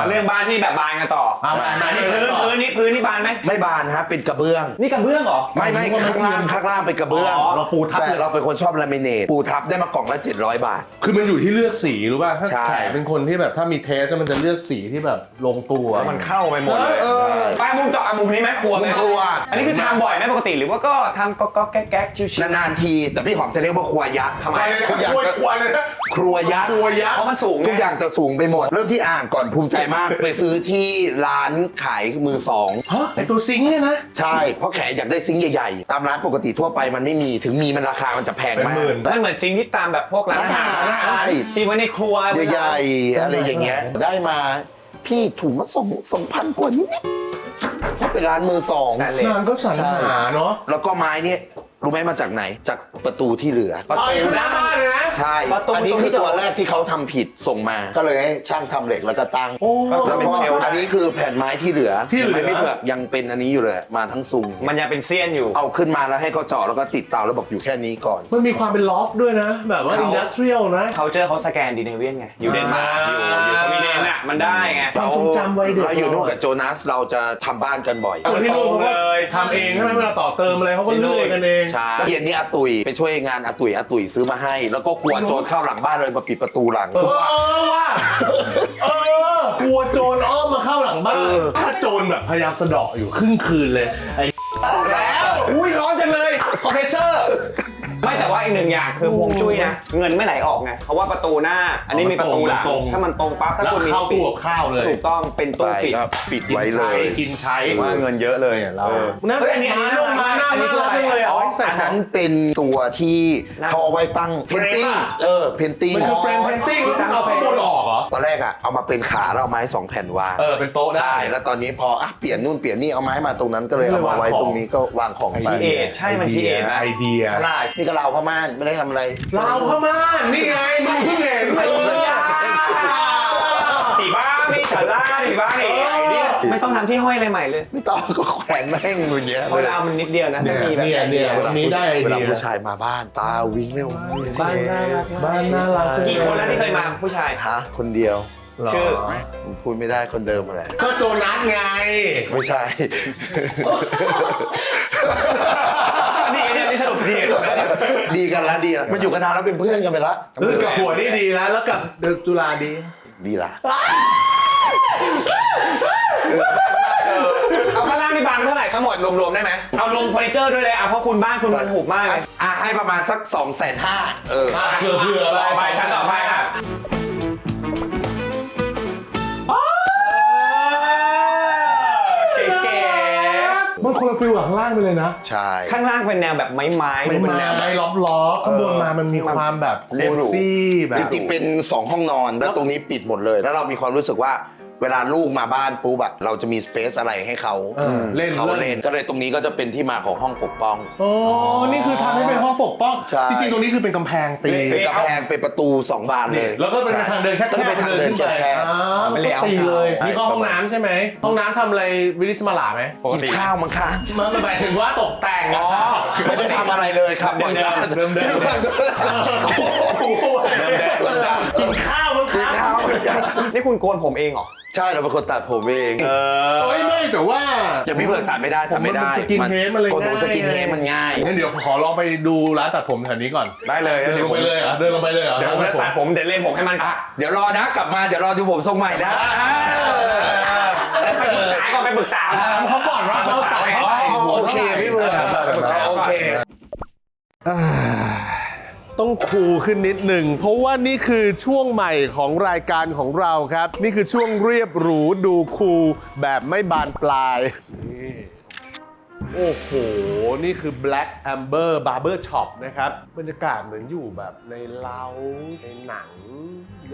[SPEAKER 3] มาเรื่องบ้านที่แบบบานกันต่อ
[SPEAKER 1] เอามามา
[SPEAKER 3] อันนี้พื้นพื้นนี่พื้นนี่บานไหม
[SPEAKER 2] ไม่บานฮะเป็นกระเบื้อง
[SPEAKER 3] นี่กระเบื้องเหรอ
[SPEAKER 2] ไม่ไม่ข้างล่างข้างล่างเป็นกระเบื้อง
[SPEAKER 3] อ๋อ
[SPEAKER 1] เราปูทับ
[SPEAKER 2] แต่เราเป็นคนชอบลามิเนตปูทับได้มากล่องละ700 บาท
[SPEAKER 1] คือมันอยู่ที่เลือกสีรู้ป่ะถ้า
[SPEAKER 2] ใช่
[SPEAKER 1] แขกเป็นคนที่แบบถ้ามีเทสมันจะเลือกสีที่แบบลงตัว
[SPEAKER 3] แล้วมันเข้าไปหมดเลย
[SPEAKER 1] เออ
[SPEAKER 3] ไปมุมต่ออะมุมนี้ไหมครัวไหม
[SPEAKER 2] มุมครัว
[SPEAKER 3] อันนี้คือทำบ่อยไหมปกติหรือว่าก็ทำก็ก็แก๊กแก๊กชิว
[SPEAKER 2] นานๆที แต่พี่หอมจะเรียกว่าครัวยักษ์
[SPEAKER 3] ทำไม
[SPEAKER 1] ไปเลยนะ
[SPEAKER 2] ทุกอย่าง
[SPEAKER 1] กลัว
[SPEAKER 2] จะ
[SPEAKER 1] กลัวเลยนะ
[SPEAKER 2] ครัวยักษ์
[SPEAKER 1] กลัว
[SPEAKER 3] ๆ
[SPEAKER 1] ยัก
[SPEAKER 3] เพ
[SPEAKER 1] ษ์
[SPEAKER 3] ราะมันสูงไง
[SPEAKER 2] ทุกอย่างจะสูงไปหมด เริ่มที่อ่างก่อนภูมิใจมาก ไปซื้อที่ร้านขายมือสอง
[SPEAKER 1] ฮะไอตัวซิงค์เนี่ยนะ
[SPEAKER 2] ใช่ เพราะแขกอยากได้ซิงค์ใหญ่ๆ ตามร้านปกติทั่วไปมันไม่มี ถึงมีมันราคามันจะแพง
[SPEAKER 1] เป็น
[SPEAKER 2] มาก
[SPEAKER 1] หมื่น
[SPEAKER 3] มันเหมือนซิงค์ที่ตามแบบพวกร้านอาหาร
[SPEAKER 2] ร้านอาหารใช่
[SPEAKER 3] ที่ไว้ในครัว
[SPEAKER 2] ใหญ่ๆ อะไรอย่างเงี้ย ได้มา พี่ถุงมาสองสองพันกว่านิดๆเพราะเป็นร้านมือสอง
[SPEAKER 3] แซนเลส
[SPEAKER 1] นางก็สรรหาเนาะ
[SPEAKER 2] แล้วก็ไม้เนี่ย รู้ไหมมาจากไหน จากประตูที่เหลือ
[SPEAKER 3] ประ
[SPEAKER 1] ต่อย
[SPEAKER 3] ตู
[SPEAKER 1] อยู่หน้า
[SPEAKER 3] ด้าน
[SPEAKER 1] บ้านเลยนะ
[SPEAKER 2] ใช่
[SPEAKER 3] ประตู
[SPEAKER 2] อันนี้คือ
[SPEAKER 3] ตรงที่
[SPEAKER 2] ตัว
[SPEAKER 3] จอด
[SPEAKER 2] แรกที่เขาทำผิดส่งมา ก็เลยให้ช่างทำเหล็กแล้วก็ตั้ง
[SPEAKER 1] โอ้
[SPEAKER 3] ก็
[SPEAKER 2] แล้ว
[SPEAKER 3] เป็น
[SPEAKER 2] ก็
[SPEAKER 3] เชลฟ์
[SPEAKER 2] อันนี้คือแผ่นไม้ที่เหลือ
[SPEAKER 1] ที่เหลือ
[SPEAKER 2] ห็นไมพี่เผือกยังเป็นอันนี้อยู่เลยมาทั้งซุง
[SPEAKER 3] มันยังเป็นเซียนอยู่
[SPEAKER 2] เอาขึ้นมาแล้วให้เขาเจาะแล้วก็ติดเตาแล้วบอกอยู่แค่นี้ก่อน
[SPEAKER 1] มันมีความเป็นลอฟด้วยนะ แบบว่า
[SPEAKER 3] เขา
[SPEAKER 1] อินดัสเทรียลนะ
[SPEAKER 3] เขาเจอเขาสแกนดิเนเวียนไง อยู่เดนมาร์กอยู่อยู่สวีเดนน่ะ มันได้ไง
[SPEAKER 1] ความทรงจำวัยเด็ก
[SPEAKER 2] เราอยู่นู่นกับโจนัสเราจะทำบ้านกันบ่อย
[SPEAKER 1] คนที่นู่นเขาก็
[SPEAKER 3] เลย
[SPEAKER 1] ทำเองใช่ไหมเวลาต่อเติมอะไรเขาก็เลื่อยกันเอง
[SPEAKER 2] ใช่เย็นนี้อาตุยไปช่วยงานอาตุยอาตุยซื้อมาให้ แล้วก็กลัวโจรเข้าหลังบ้านเลยมาปิดประตูหลัง
[SPEAKER 1] เออเออว่ะเออกลัวโจรอ้อมมาเข้าหลังบ้าน
[SPEAKER 2] เออ
[SPEAKER 1] ถ้าโจรแบบพยายามสะเดาะอยู่ครึ่งคืนเลยไอ้แล้ว
[SPEAKER 3] อุ้ยร้อนจังเลยคอมเพรสเซอร์ ไม่แต่ว่าอีกหนึ่งอย่างคือฮวงจุ้ยนะเงินไม่ไหลออกไงเพราะว่าประตูหน้า อันนี้มีประตูหลังถ้ามันตรงปั๊บถ้า
[SPEAKER 1] แล้ว
[SPEAKER 3] คุณมี
[SPEAKER 1] เข้าตู้กับข้าวเลย
[SPEAKER 3] ถูกต้องเป็น
[SPEAKER 2] ไป
[SPEAKER 3] ตู้ปิด
[SPEAKER 2] ก็ปิดไว้เลย
[SPEAKER 1] กินใช้
[SPEAKER 3] ว่าเงินเยอะเลยเรา
[SPEAKER 1] นะ
[SPEAKER 3] เฮ้ยอันนี้
[SPEAKER 1] มาลงมาหน้า
[SPEAKER 3] อันนี้
[SPEAKER 1] น่า
[SPEAKER 3] คือ
[SPEAKER 1] รัก
[SPEAKER 3] อะไร
[SPEAKER 1] จังเลยอะ
[SPEAKER 2] อ๋อ
[SPEAKER 1] ไว้ใส่
[SPEAKER 2] อันนั้นเป็นตัวที่เขาเอาไว้ตั้งเพนติ้ง
[SPEAKER 1] เฟรมอะ
[SPEAKER 2] เออ เพนติ้ง
[SPEAKER 1] มันคือเฟรมเพนติ้งแล้วคุณเอาข้างบนออกเหรอ
[SPEAKER 2] ตอนแรกอะเอามาเป็นขาแล้วเอาไม้สองแผ่นวาง
[SPEAKER 1] เออเป็นโต๊ะได้
[SPEAKER 2] ใช่แล้วตอนนี้พออะเปลี่ยนนู่นเปลี่ยนนี่เอาไม้มาตรงนั้นก็เลยเอามาไว้ตรงนี้ก็วางของไป
[SPEAKER 3] คีเอทใช่มันคีเอทนะ
[SPEAKER 1] ไอเดีย
[SPEAKER 3] ฉลาด
[SPEAKER 2] นี่ก็เราพม่านไม่ได้ทำอะไร
[SPEAKER 1] ลาวพม่านี่ไงมึงเพิ่งเห็น
[SPEAKER 2] ไม่
[SPEAKER 1] เอ
[SPEAKER 2] รู้เลย
[SPEAKER 1] อ
[SPEAKER 3] ตีบ้านี่ฉลาดตีบ้านี่ไอ้เนี่ยไม่ต้องทำที่ห้อยอะไรใหม่เลย
[SPEAKER 2] ไม่ต้องก็แขวนแม่งอยู่เยอะ
[SPEAKER 3] เพราะ
[SPEAKER 2] เลย
[SPEAKER 3] เรามันนิดเดียวนะ
[SPEAKER 1] เนี่
[SPEAKER 3] ถ้ายมีแบบ
[SPEAKER 1] เนี่ยเนี่ย
[SPEAKER 2] เวลา
[SPEAKER 1] วันนี้ได้ไอ
[SPEAKER 2] เวลา
[SPEAKER 1] เดีย
[SPEAKER 2] ผู้ชายมาบ้านตาวิ่งเร็ว
[SPEAKER 3] บ้านน่ารักมาก
[SPEAKER 1] บ้านน่ารักจัง
[SPEAKER 3] กี่คนแล้วที่เคยมาผู้ชาย
[SPEAKER 2] ฮะคนเดียว
[SPEAKER 1] หร
[SPEAKER 3] ชื่อ
[SPEAKER 2] ผมพูดไม่ได้คนเดิมอะไร
[SPEAKER 1] ก็โจนัสไง
[SPEAKER 2] ไม่ใช่
[SPEAKER 3] นี่เนี่ยนี่สรุปดีถูกไหม
[SPEAKER 2] ดีกันละดีละมันอยู่กันนานแล้วเป็นเพื่อนกันไปละ
[SPEAKER 1] เออกับหัวนี่ดีแล้วแล้วกับเดอะจุฬาดี
[SPEAKER 2] ดีละ
[SPEAKER 3] เอาข้างล่างนี่บานเท่าไหร่ทั้งหมดรวมๆได้ไหมเอารวมเฟอร์นิเจอร์ด้วยเลยอะเพราะคุณบ้านคุณมันถูกมากเลย
[SPEAKER 2] อะให้ประมาณสัก2องแสนห้าเออ
[SPEAKER 1] เผื่อเผื่อ
[SPEAKER 3] ต่อไปชั้นต่อไปครั
[SPEAKER 1] มันคนละฟิลกับข้างล่างไปเลยนะ
[SPEAKER 2] ใช่
[SPEAKER 3] ๆข้างล่างเป็นแนวแบบไม้ไม้
[SPEAKER 1] ไม่
[SPEAKER 3] เป็น
[SPEAKER 1] มา
[SPEAKER 3] แนวแบบ
[SPEAKER 1] ล็อบล็อบข้างบนมามันมีความแบบโค
[SPEAKER 3] เรียบหรู
[SPEAKER 1] ซี่แบบ
[SPEAKER 2] จริงๆเป็น 2 ห้องนอนแล้วตรงนี้ปิดหมดเลย แล้วเรามีความรู้สึกว่า เวลาลูกมาบ้านปุ๊บอะเราจะมีสเปซอะไรให้เขา
[SPEAKER 1] เออเล่น
[SPEAKER 2] เขา
[SPEAKER 1] เล่
[SPEAKER 2] เล่
[SPEAKER 1] น
[SPEAKER 2] นก็เลยตรงนี้ก็จะเป็นที่มาของห้องปกป้อง
[SPEAKER 1] โอ้นี่คือทำให้เป็นห้องปกป้อง
[SPEAKER 2] ใช่
[SPEAKER 1] จริงๆ ตรงนี้คือเป็นกำแพงตี
[SPEAKER 2] เป็นกำแพงเป็นประตูสองบานเลย
[SPEAKER 1] แล้วก็เป็นทางเดินแคบ
[SPEAKER 2] แล้วก็เป็นทางเดิน
[SPEAKER 1] ขึ้นไป
[SPEAKER 2] แคบ
[SPEAKER 1] อ่า
[SPEAKER 3] ไม่ได้เอา
[SPEAKER 1] ตีเลย
[SPEAKER 2] ใช่
[SPEAKER 1] นี่ก็ห้องน้ำใช่ไหมห้องน้ำทำอะไรวิลิสมาลาไหม
[SPEAKER 3] ปก
[SPEAKER 2] กิน
[SPEAKER 3] ติ
[SPEAKER 2] ข้าวมั้งคะ
[SPEAKER 1] มันหมายถึงว่าตกแต่ง
[SPEAKER 2] อ๋อไม่ได้ทำอะไรเลยครับบริษัท
[SPEAKER 1] เดิมๆเดิมๆกินข้าวมั้ง
[SPEAKER 2] กิน
[SPEAKER 1] คะ
[SPEAKER 2] ข้าวเหมือนกัน
[SPEAKER 3] นี่คุณโกนผมเองเหรอ
[SPEAKER 2] ใช่เราเป็นคนตัดผมเอง
[SPEAKER 3] เออ
[SPEAKER 1] เฮ้ยไม่แต่ว่า
[SPEAKER 2] อย่างพี่เผือกตัดไม่ได้ตัดไม่ได้
[SPEAKER 1] ผนสกินเฮดมันเลย
[SPEAKER 2] คนดู
[SPEAKER 1] ง่าย
[SPEAKER 2] สกินเฮดมันง่าย
[SPEAKER 1] งั้นเดี๋ยวขอลองไปดูร้านตัดผมแถวนี้ก่อน
[SPEAKER 3] ได้เลย
[SPEAKER 1] เดินลงไปเลยเหรอเดินลงไปเลยเหรอ
[SPEAKER 3] เดี๋ยวผมจะตัดผมเดี๋ยวเล่นผมให้มันก่อน
[SPEAKER 2] เดี๋ยวรอนะกลับมาเดี๋ยวรอดูผมทรงใหม่นะ
[SPEAKER 3] ไปปรึกษาก่อนไปปรึกษา
[SPEAKER 1] ถามเขาก่อนว่าเขาตัด
[SPEAKER 2] อ๋อโอเคพี่เผือก
[SPEAKER 3] ปรึกษาก่อน
[SPEAKER 2] โอเค
[SPEAKER 1] ต้องคูขึ้นนิดหนึ่ง เพราะว่านี่คือช่วงใหม่ของรายการของเราครับ นี่คือช่วงเรียบหรูดูคูลแบบไม่บานปลาย นี่โอ้โห นี่คือ Black Amber Barber Shop นะครับ บรรยากาศเหมือนอยู่แบบในเล้าในหนัง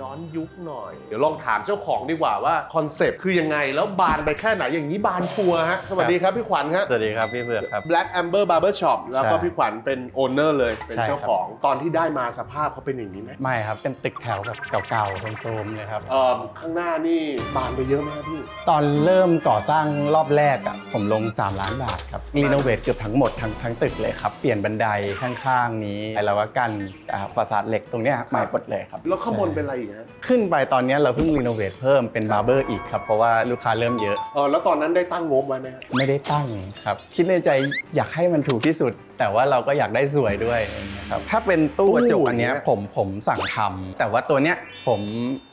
[SPEAKER 1] ย้อนยุคหน่อย เดี๋ยวลองถามเจ้าของดีกว่าว่าคอนเซปต์คือยังไง แล้วบานไปแค่ไหนอย่างนี้บานชัวร์ฮะ สวัสดีครับพี่ขวัญครับ
[SPEAKER 5] สวัสดีครับพี่เผือกครับ
[SPEAKER 1] Black Amber Barber Shop แล้วก็
[SPEAKER 5] ใช่
[SPEAKER 1] พี่ขวัญเป็นโอนเนอร์เลย เป็น
[SPEAKER 5] ใช่
[SPEAKER 1] เจ้า
[SPEAKER 5] ครับ
[SPEAKER 1] ของ ตอนที่ได้มาสภาพเขาเป็นอย่างนี้ไหม
[SPEAKER 5] ไม่ครับ เป็นตึกแถวแบบเก่าๆโซมๆเลยครับ
[SPEAKER 1] เอ่อข้างหน้านี่บานไปเยอะมากพี่
[SPEAKER 5] ตอนเริ่มก่อสร้างรอบแรกอะผมลง 3 ล้านบาทครับ รีโนเวทเกือบทั้งหมดทั้งทั้งตึกเลยครับ เปลี่ยนบันไดข้างๆนี้แล้วก็กันอ่าฟาสาดเหล็กตรงเนี้ยใหม่หมดเลยครับ
[SPEAKER 1] แล้วข้างบน
[SPEAKER 5] ใช่
[SPEAKER 1] เป็นอะไรอีกฮะ
[SPEAKER 5] ขึ้นไปตอนเนี้ยเราเพิ่งรีโนเวทเพิ่มเป็นบาร์เบอร์อีกครับ เพราะว่าลูกค้าเริ่มเยอะ
[SPEAKER 1] เออแล้วตอนนั้นได้ตั้งงบไว้ไหมฮะ
[SPEAKER 5] ไม่ได้ตั้งครับ คิดในใจอยากให้มันถูกที่สุด แต่ว่าเราก็อยากได้สวยด้วยนะครับถ้าเป็นตู้กระจกอันเนี้ยผมผมสั่งทำแต่ว่าตัวเนี้ยผม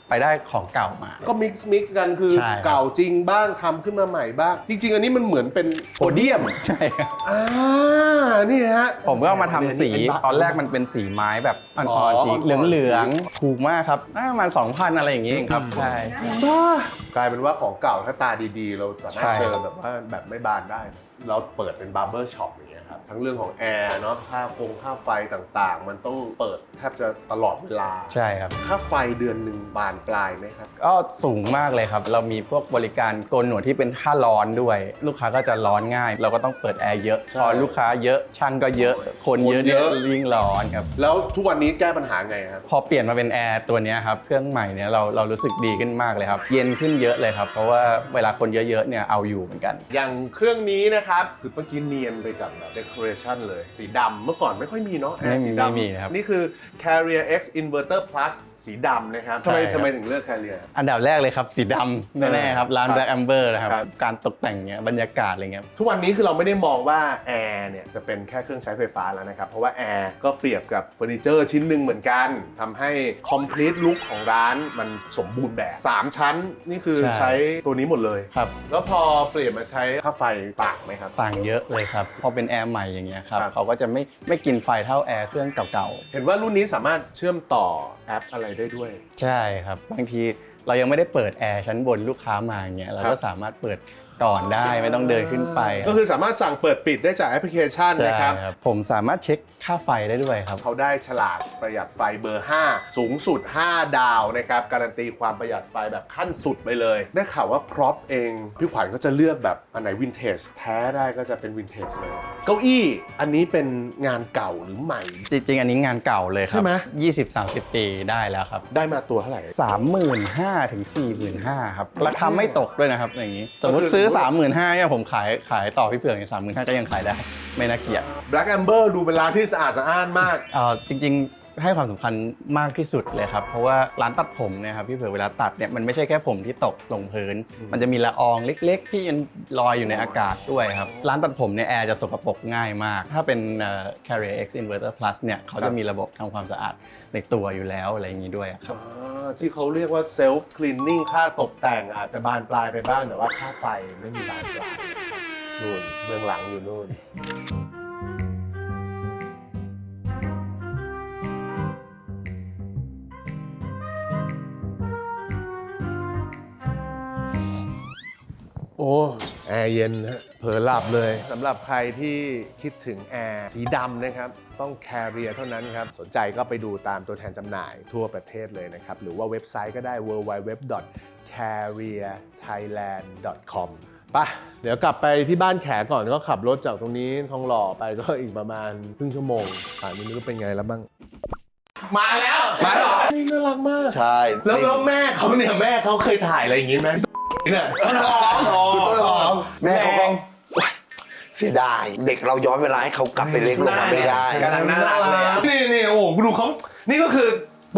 [SPEAKER 5] ไปได้ของเก่ามา
[SPEAKER 1] ก็มิกซ์มิกซ์กันคือ
[SPEAKER 5] ใช่ครับ
[SPEAKER 1] เก่าจริงบ้างทำขึ้นมาใหม่บ้าง จริง ๆ อันนี้มันเหมือนเป็นโพเดียม
[SPEAKER 5] ใช่ครับ
[SPEAKER 1] อ่านี่ฮะ
[SPEAKER 5] ผมก็เอามาทำสี
[SPEAKER 1] เยเป็
[SPEAKER 5] ตอนแรกมันเป็นสีไม้แบบ
[SPEAKER 1] อ๋
[SPEAKER 5] อ่
[SPEAKER 1] อ
[SPEAKER 5] อนๆสี
[SPEAKER 1] อ่อนๆ
[SPEAKER 5] เหลืองๆถูกมากครับน่าประมาณ2,000 อะไรอย่างงี้เองครับ ใช่
[SPEAKER 1] บ้ากลายเป็นว่าของเก่าถ้าตาดีๆ เราสามารถ
[SPEAKER 5] ใช่
[SPEAKER 1] เจอแบบว่าแบบไม่บานได้นะเราเปิดเป็นบาร์เบอร์ช็อปอย่างเงี้ยครับ ทั้งเรื่องของแอร์เนาะค่าฟงค่าไฟต่างๆ มันต้องเปิดแทบจะตลอดเวลา
[SPEAKER 5] ใช่ครับ
[SPEAKER 1] ค่าไฟเดือนหนึ่งบานปลายไหมครับ
[SPEAKER 5] ก็สูงมากเลยครับ เรามีพวกบริการโกนหนวดที่เป็นท่าร้อนด้วย ลูกค้าก็จะร้อนง่าย เราก็ต้องเปิดแอร์เยอะ
[SPEAKER 1] ใช่
[SPEAKER 5] พอลูกค้าเยอะช่างก็เยอะ คนเยอะ
[SPEAKER 1] คนเย
[SPEAKER 5] เนี่ย
[SPEAKER 1] อะ
[SPEAKER 5] ยิ่งร้อนครับ
[SPEAKER 1] แล้วทุกวันนี้แก้ปัญหาไงครับ
[SPEAKER 5] พอเปลี่ยนมาเป็นแอร์ตัวเนี้ยครับ เครื่องใหม่เนี่ยเราเรารู้สึกดีขึ้นมากเลยครับ เย็นขึ้นเยอะเลยครับ เพราะว่าเวลาคนเยอะๆเนี่ยเอาอยู่เหมือนกัน
[SPEAKER 1] อย่างเครื่องนี้นะครับคือเมื่อกี้เนียนไปกับแบบ decoration เลย สีดำเมื่อก่อนไม่ค่อยมีเนาะแอร์
[SPEAKER 5] ไม่มี
[SPEAKER 1] สี
[SPEAKER 5] ไม่
[SPEAKER 1] ดำ
[SPEAKER 5] มีครับ
[SPEAKER 1] นี่คือ Carrier X Inverter Plus สีดำนะครับทำไม
[SPEAKER 5] ใช่ครับ
[SPEAKER 1] ทำไมถึงเลือก Carrier
[SPEAKER 5] อันดับแรกเลยครับสีดำแน่ๆครับร้าน
[SPEAKER 1] ครับ
[SPEAKER 5] Black Amber นะครับ
[SPEAKER 1] ครับ
[SPEAKER 5] การตกแต่งเนี่ยบรรยากาศอะไรเงี้ย
[SPEAKER 1] ทุกวันนี้คือเราไม่ได้มองว่าแอร์เนี่ยจะเป็นแค่เครื่องใช้ไฟฟ้าแล้วนะครับ เพราะว่าแอร์ก็เปรียบกับเฟอร์นิเจอร์ชิ้นหนึ่งเหมือนกันทำให้ complete look ของร้านมันสมบูรณ์แบบ 3 ชั้นนี่คือ
[SPEAKER 5] ใช่
[SPEAKER 1] ใช้ตัวนี้หมดเลย
[SPEAKER 5] ครับ
[SPEAKER 1] แล้วพอเปลี่ยนมาใช้ค่าไฟต่างไหมครับ
[SPEAKER 5] ต่างเยอะเลยครับพอเป็นแอร์ใหม่อย่างเงี้ยครับ
[SPEAKER 1] ครับ
[SPEAKER 5] เขาก็จะไม่ไม่กินไฟเท่าแอร์เครื่องเก่า
[SPEAKER 1] เห็นว่ารุ่นนี้สามารถเชื่อมต่อแอปอะไรได้ด้วย
[SPEAKER 5] ๆใช่ครับ บางทีเรายังไม่ได้เปิดแอร์ชั้นบนลูกค้ามาอย่างเงี้ยเรา
[SPEAKER 1] ครั
[SPEAKER 5] ก็
[SPEAKER 1] บ
[SPEAKER 5] สามารถเปิด ก่อนได้ไม่ต้องเดินขึ้นไป
[SPEAKER 1] ก็คือสามารถสั่งเปิดปิดได้จากแอปพลิเคชัน
[SPEAKER 5] ใช่
[SPEAKER 1] นะครับ
[SPEAKER 5] ครับผมสามารถเช็คค่าไฟได้ด้วยครับ
[SPEAKER 1] เขาได้ฉลากประหยัดไฟเบอร์ 5 สูงสุด 5 ดาวนะครับ การันตีความประหยัดไฟแบบขั้นสุดไปเลย ได้ข่าวว่าพร็อพเอง พี่ขวัญก็จะเลือกแบบอันไหนวินเทจแท้ได้ก็จะเป็นวินเทจเลย เก้าอี้อันนี้เป็นงานเก่าหรือใหม่
[SPEAKER 5] จริงๆ อันนี้งานเก่าเลยครั
[SPEAKER 1] ใช่ไหม
[SPEAKER 5] 20-30ปีได้แล้วครับ
[SPEAKER 1] ได้มาตัวเท่าไหร่
[SPEAKER 5] 35,000ถึง45,000ครับราคาไม่ตกด้วยนะครับอย่างนี้ สมมติ
[SPEAKER 1] ก็คือ
[SPEAKER 5] ซื้อ 35,000เนี่ยผมขายขายต่อพี่เผือกเนี่ย35,000ก็ยังขายได้ ไม่น่าเกลียด
[SPEAKER 1] Black Amber ดูเป็นร้านที่สะอาดสะอ้านมาก
[SPEAKER 5] เอ่อจริง ๆ ให้ความสำคัญมากที่สุดเลยครับ เพราะว่าร้านตัดผมเนี่ยครับพี่เผือกเวลาตัดเนี่ยมันไม่ใช่แค่ผมที่ตกลงพื้น มันจะมีละอองเล็ก ๆ ที่ยังลอยอยู่ในอากาศด้วยครับ ร้านตัดผมเนี่ยแอร์จะสกปรกง่ายมาก ถ้าเป็นเอ่อ Carrier X Inverter Plus เนี่ยเขาจะมีระบบทำความสะอาดในตัวอยู่แล้วอะไรอย่างนี้ด้วยครับ
[SPEAKER 1] อ่าที่เขาเรียกว่า self cleaning ค่าตกแต่งอาจจะบานปลายไปบ้างแต่ว่าค่าไฟไม่มีบานปลายนู่นเบื้องหลังอยู่นู่น แอร์เย็นฮะเผลอหลับเลยสำหรับใครที่คิดถึงแอร์สีดำนะครับ ต้อง Carrier เท่านั้นครับ สนใจก็ไปดูตามตัวแทนจำหน่ายทั่วประเทศเลยนะครับ หรือว่าเว็บไซต์ก็ได้ www.carrierthailand.com ไปะเดี๋ยวกลับไปที่บ้านแขก่อนก็ขับรถจากตรงนี้ทองหล่อไปก็อีกประมาณครึ่งชั่วโมงป่านนี้ไม่รู้เป็นไงแล้วบ้างมาแล้ว
[SPEAKER 3] มาแล้วเหรอ
[SPEAKER 1] นี่น่ารักมาก
[SPEAKER 2] ใช่
[SPEAKER 1] แล้วแล้วแม่เขาเนี่ยแม่เขาเคยถ่ายอะไรอย่างงี้ไหม เนี่ย
[SPEAKER 2] คุณต้นหอมแม่เขาก็ว้ายเสียดาย เด็กเราย้อนเวลาให้เขากลับไปเล็กลงมาไม่ได้
[SPEAKER 3] กำลังน่ารักเลยอะ
[SPEAKER 1] นี่นี่โอ้โหดูเขานี่ก็คือ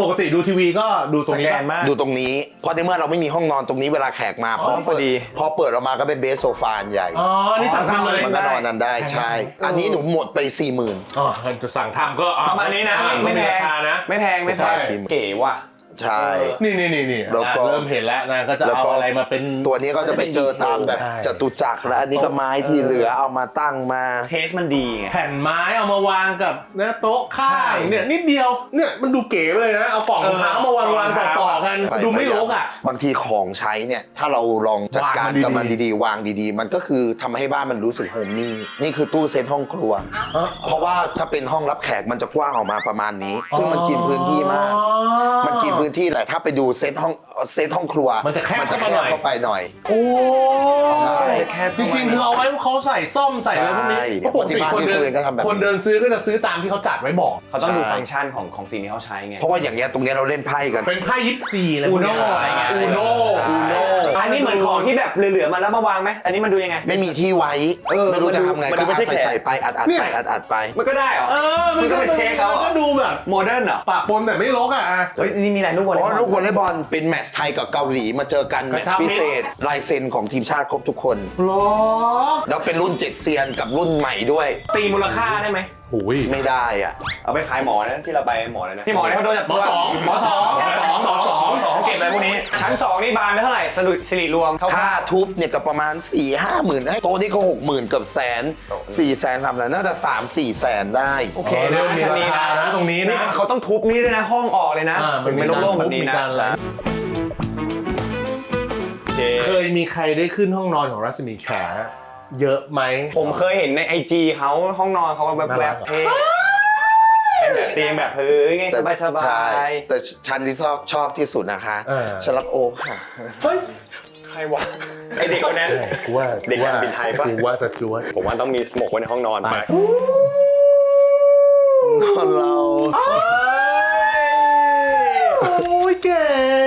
[SPEAKER 1] ปกติดูทีวีก็ดูตรงนี้
[SPEAKER 3] สแก
[SPEAKER 1] ปะ
[SPEAKER 3] นมาก
[SPEAKER 2] ดูตรงนี้ เพราะในเมื่อเราไม่มีห้องนอนตรงนี้เวลาแขกมาพอ
[SPEAKER 3] พอ
[SPEAKER 2] เปิด
[SPEAKER 3] ดี
[SPEAKER 2] พอเปิดออกมาก็เป็นเบสโซฟาอันใหญ่
[SPEAKER 1] อ๋อ นี่สั่งทำเลย
[SPEAKER 2] มันก็นอนนั้นได้ใช่ อันนี้หนูหมดไป4ี่หมื่น
[SPEAKER 1] อ๋อจะสั่งทำก็อ๋อ
[SPEAKER 3] ประมาณนี้นะ
[SPEAKER 1] อ่
[SPEAKER 3] ไม่แพ
[SPEAKER 1] รางคานะ
[SPEAKER 3] ไม่แพง ไม่แพง
[SPEAKER 2] โซฟาสี่หมื่น
[SPEAKER 3] เก๋ว่ะ
[SPEAKER 2] ใช่
[SPEAKER 1] นี่นี่นี่นี่
[SPEAKER 2] แล้วก็
[SPEAKER 1] อะเริ่มเห็นแล้วนะก็จะ
[SPEAKER 2] แล้ว
[SPEAKER 1] เอา
[SPEAKER 2] ก็
[SPEAKER 1] อะไรมาเป็น
[SPEAKER 2] ตัวนี้ก็จะไปเจอตามแบบ
[SPEAKER 1] ใช่
[SPEAKER 2] จตุจักรและอันนี้ก็ไม้ที่เหลือเอามาตั้งมา
[SPEAKER 3] เทสมันดีไง
[SPEAKER 1] แผ่นไม้เอามาวางกับนะโต๊ะข้า
[SPEAKER 3] ใช่
[SPEAKER 1] งเนี่ยนิดเดียวเนี่ยมันดูเก๋เลยนะเอากล่องรองเท้ามาวางวางต่อต่อๆกัน ดูไม่รกอะ
[SPEAKER 2] บางทีของใช้เนี่ย ถ้าเราลองจัดการกับ
[SPEAKER 1] วางมั
[SPEAKER 2] มันน
[SPEAKER 1] ดีๆ
[SPEAKER 2] ดีๆ วางดีๆ มันก็คือทำให้บ้านมันรู้สึกโฮมนี่นี่คือตู้เซตห้องครัว เพราะว่าถ้าเป็นห้องรับแขกมันจะกว้างออกมาประมาณนี้ ซึ่งมันกินพื้นที่มาก มันกินพื้นที่แหละถ้าไปดูเซตห้องเซตห้องครัว
[SPEAKER 1] มันจะแคบ
[SPEAKER 2] มันจะแค
[SPEAKER 1] เข้ามาหน่อย
[SPEAKER 2] บเข้าไปหน่อย
[SPEAKER 1] โอ้
[SPEAKER 2] ใช่
[SPEAKER 1] จริงๆคือเอาไว้เขาใส่ซ่อมใส่อะไรพวกนี้
[SPEAKER 2] ใช่
[SPEAKER 1] เพราะปกติ
[SPEAKER 2] ที่บ้าน
[SPEAKER 1] คน
[SPEAKER 2] ที่
[SPEAKER 1] เดิ
[SPEAKER 2] ซื้อนก็ทำแบบนี้
[SPEAKER 1] คนเดินซื้อก็จะซื้อตามที่เขาจัดไว้บอก
[SPEAKER 3] เขาต้องดู
[SPEAKER 2] ใช่
[SPEAKER 3] ฟังก์ชันของของสิ่งที่เขาใช้ไง
[SPEAKER 2] เพราะว่าอย่างเงี้ยตรงเนี้ยเราเล่นไพ่กัน
[SPEAKER 1] เป็นไพ่ยิปซีอะไรพวก
[SPEAKER 3] อูโน่
[SPEAKER 1] เย
[SPEAKER 3] อะไรเงี้ย
[SPEAKER 1] อูโน่
[SPEAKER 3] ใช่
[SPEAKER 1] อูโน่
[SPEAKER 3] อันนี้เหมือนของที่แบบเหลือๆมาแล้วมาวางไหมอันนี้มันดูยังไง
[SPEAKER 2] ไม่มีที่ไว้
[SPEAKER 3] เออ
[SPEAKER 2] ไม่รู้จะทำไง
[SPEAKER 3] มันดู
[SPEAKER 2] ก็
[SPEAKER 3] ไม่ใช่
[SPEAKER 2] ใส่
[SPEAKER 3] แขก
[SPEAKER 2] ใส่ไปอัดอัด
[SPEAKER 1] เนี่ย
[SPEAKER 2] ไปอัดอัดไป
[SPEAKER 3] มันก็ได้เหรอ
[SPEAKER 1] เออ มันก็
[SPEAKER 3] มันก็เป็นเค้กเขาเหรอ
[SPEAKER 1] มันก็ดูแบบ
[SPEAKER 3] โมเดิร์นเหรอ
[SPEAKER 1] ปะปนแต่ไม่รกอะอะ
[SPEAKER 3] เฮ้ยนี่มีอะไรลูกวอลเล
[SPEAKER 2] เพ
[SPEAKER 3] ย์บอล
[SPEAKER 2] ราะลูกวอลเลย์บอลเป็นแมตช์ไทยกับเกาหลีมาเจอกัน
[SPEAKER 1] ก
[SPEAKER 2] แม
[SPEAKER 1] ระ
[SPEAKER 2] ต
[SPEAKER 1] ชับ
[SPEAKER 2] ช์พิเศษลายเซ็นของทีมชาติครบทุกคน
[SPEAKER 1] หรอ
[SPEAKER 2] แล้วเป็นรุ่นเจ็ดเซียนกับรุ่นใหม่ด้วย
[SPEAKER 3] ตีมูลค่าได้ไหม
[SPEAKER 1] โอ้ย
[SPEAKER 2] ไม่ได้อะ
[SPEAKER 3] เอาไปขายหมอนะที่เราไปหมอเลยนะที่หมอเนี่ยเขาโดนจับ
[SPEAKER 1] หมอสอง
[SPEAKER 3] หมอสอง
[SPEAKER 1] หมอสองหมอสอง
[SPEAKER 3] หมอสองเก็บอะไรพวกนี้ ชั้นสองนี่บานไปเท่าไหร่สรุปสิริรวมเขา
[SPEAKER 2] ค่าทุบเนี่ยก็ประมาณ4ี่ห้าหมื่นโต๊ะนี่ก็หกหมื่นเกือบแสนสี่แสนสามแสนน่าจะสามสี่แสนได้
[SPEAKER 3] โอเค
[SPEAKER 1] เริ่
[SPEAKER 3] นะ
[SPEAKER 1] มมี
[SPEAKER 3] ชั้น
[SPEAKER 1] รา
[SPEAKER 3] นี้
[SPEAKER 1] คา
[SPEAKER 3] นะ
[SPEAKER 1] นะตรงนี้นะ
[SPEAKER 3] เขาต้องทุบนี่ด้วยนะห้องออกเลยนะ
[SPEAKER 1] อ่า
[SPEAKER 3] ถึงเป็นโล่งๆแบบนี้นะ
[SPEAKER 1] มีการทุบมีการอะไร
[SPEAKER 3] โอเค
[SPEAKER 1] เคยมีใครได้ขึ้นห้องนอนของรัศมีแข เยอะไหม
[SPEAKER 3] ผมเคยเห็นในไอจีเขาห้องนอนเขาแวบ
[SPEAKER 1] น่ารัก
[SPEAKER 3] ๆเท่เป็นแบบเตียงแบบเฮ้ยไงสบายสบา
[SPEAKER 2] ใช่
[SPEAKER 3] ย
[SPEAKER 2] แต่ชั้นที่ชอบชอบที่สุดนะคะ
[SPEAKER 1] เออ
[SPEAKER 2] ฉันรักโอ๊คค่ะ
[SPEAKER 1] เฮ้ย
[SPEAKER 3] ใครวะไอเด็กคนนั้น
[SPEAKER 1] กูว่า
[SPEAKER 3] เด็กการบินไทยปะ
[SPEAKER 1] กูว่าสจวต
[SPEAKER 3] ผมว่าต้องมีสโมกไว้ในห้องนอนไป
[SPEAKER 2] เรา
[SPEAKER 1] โอ้ยเก๋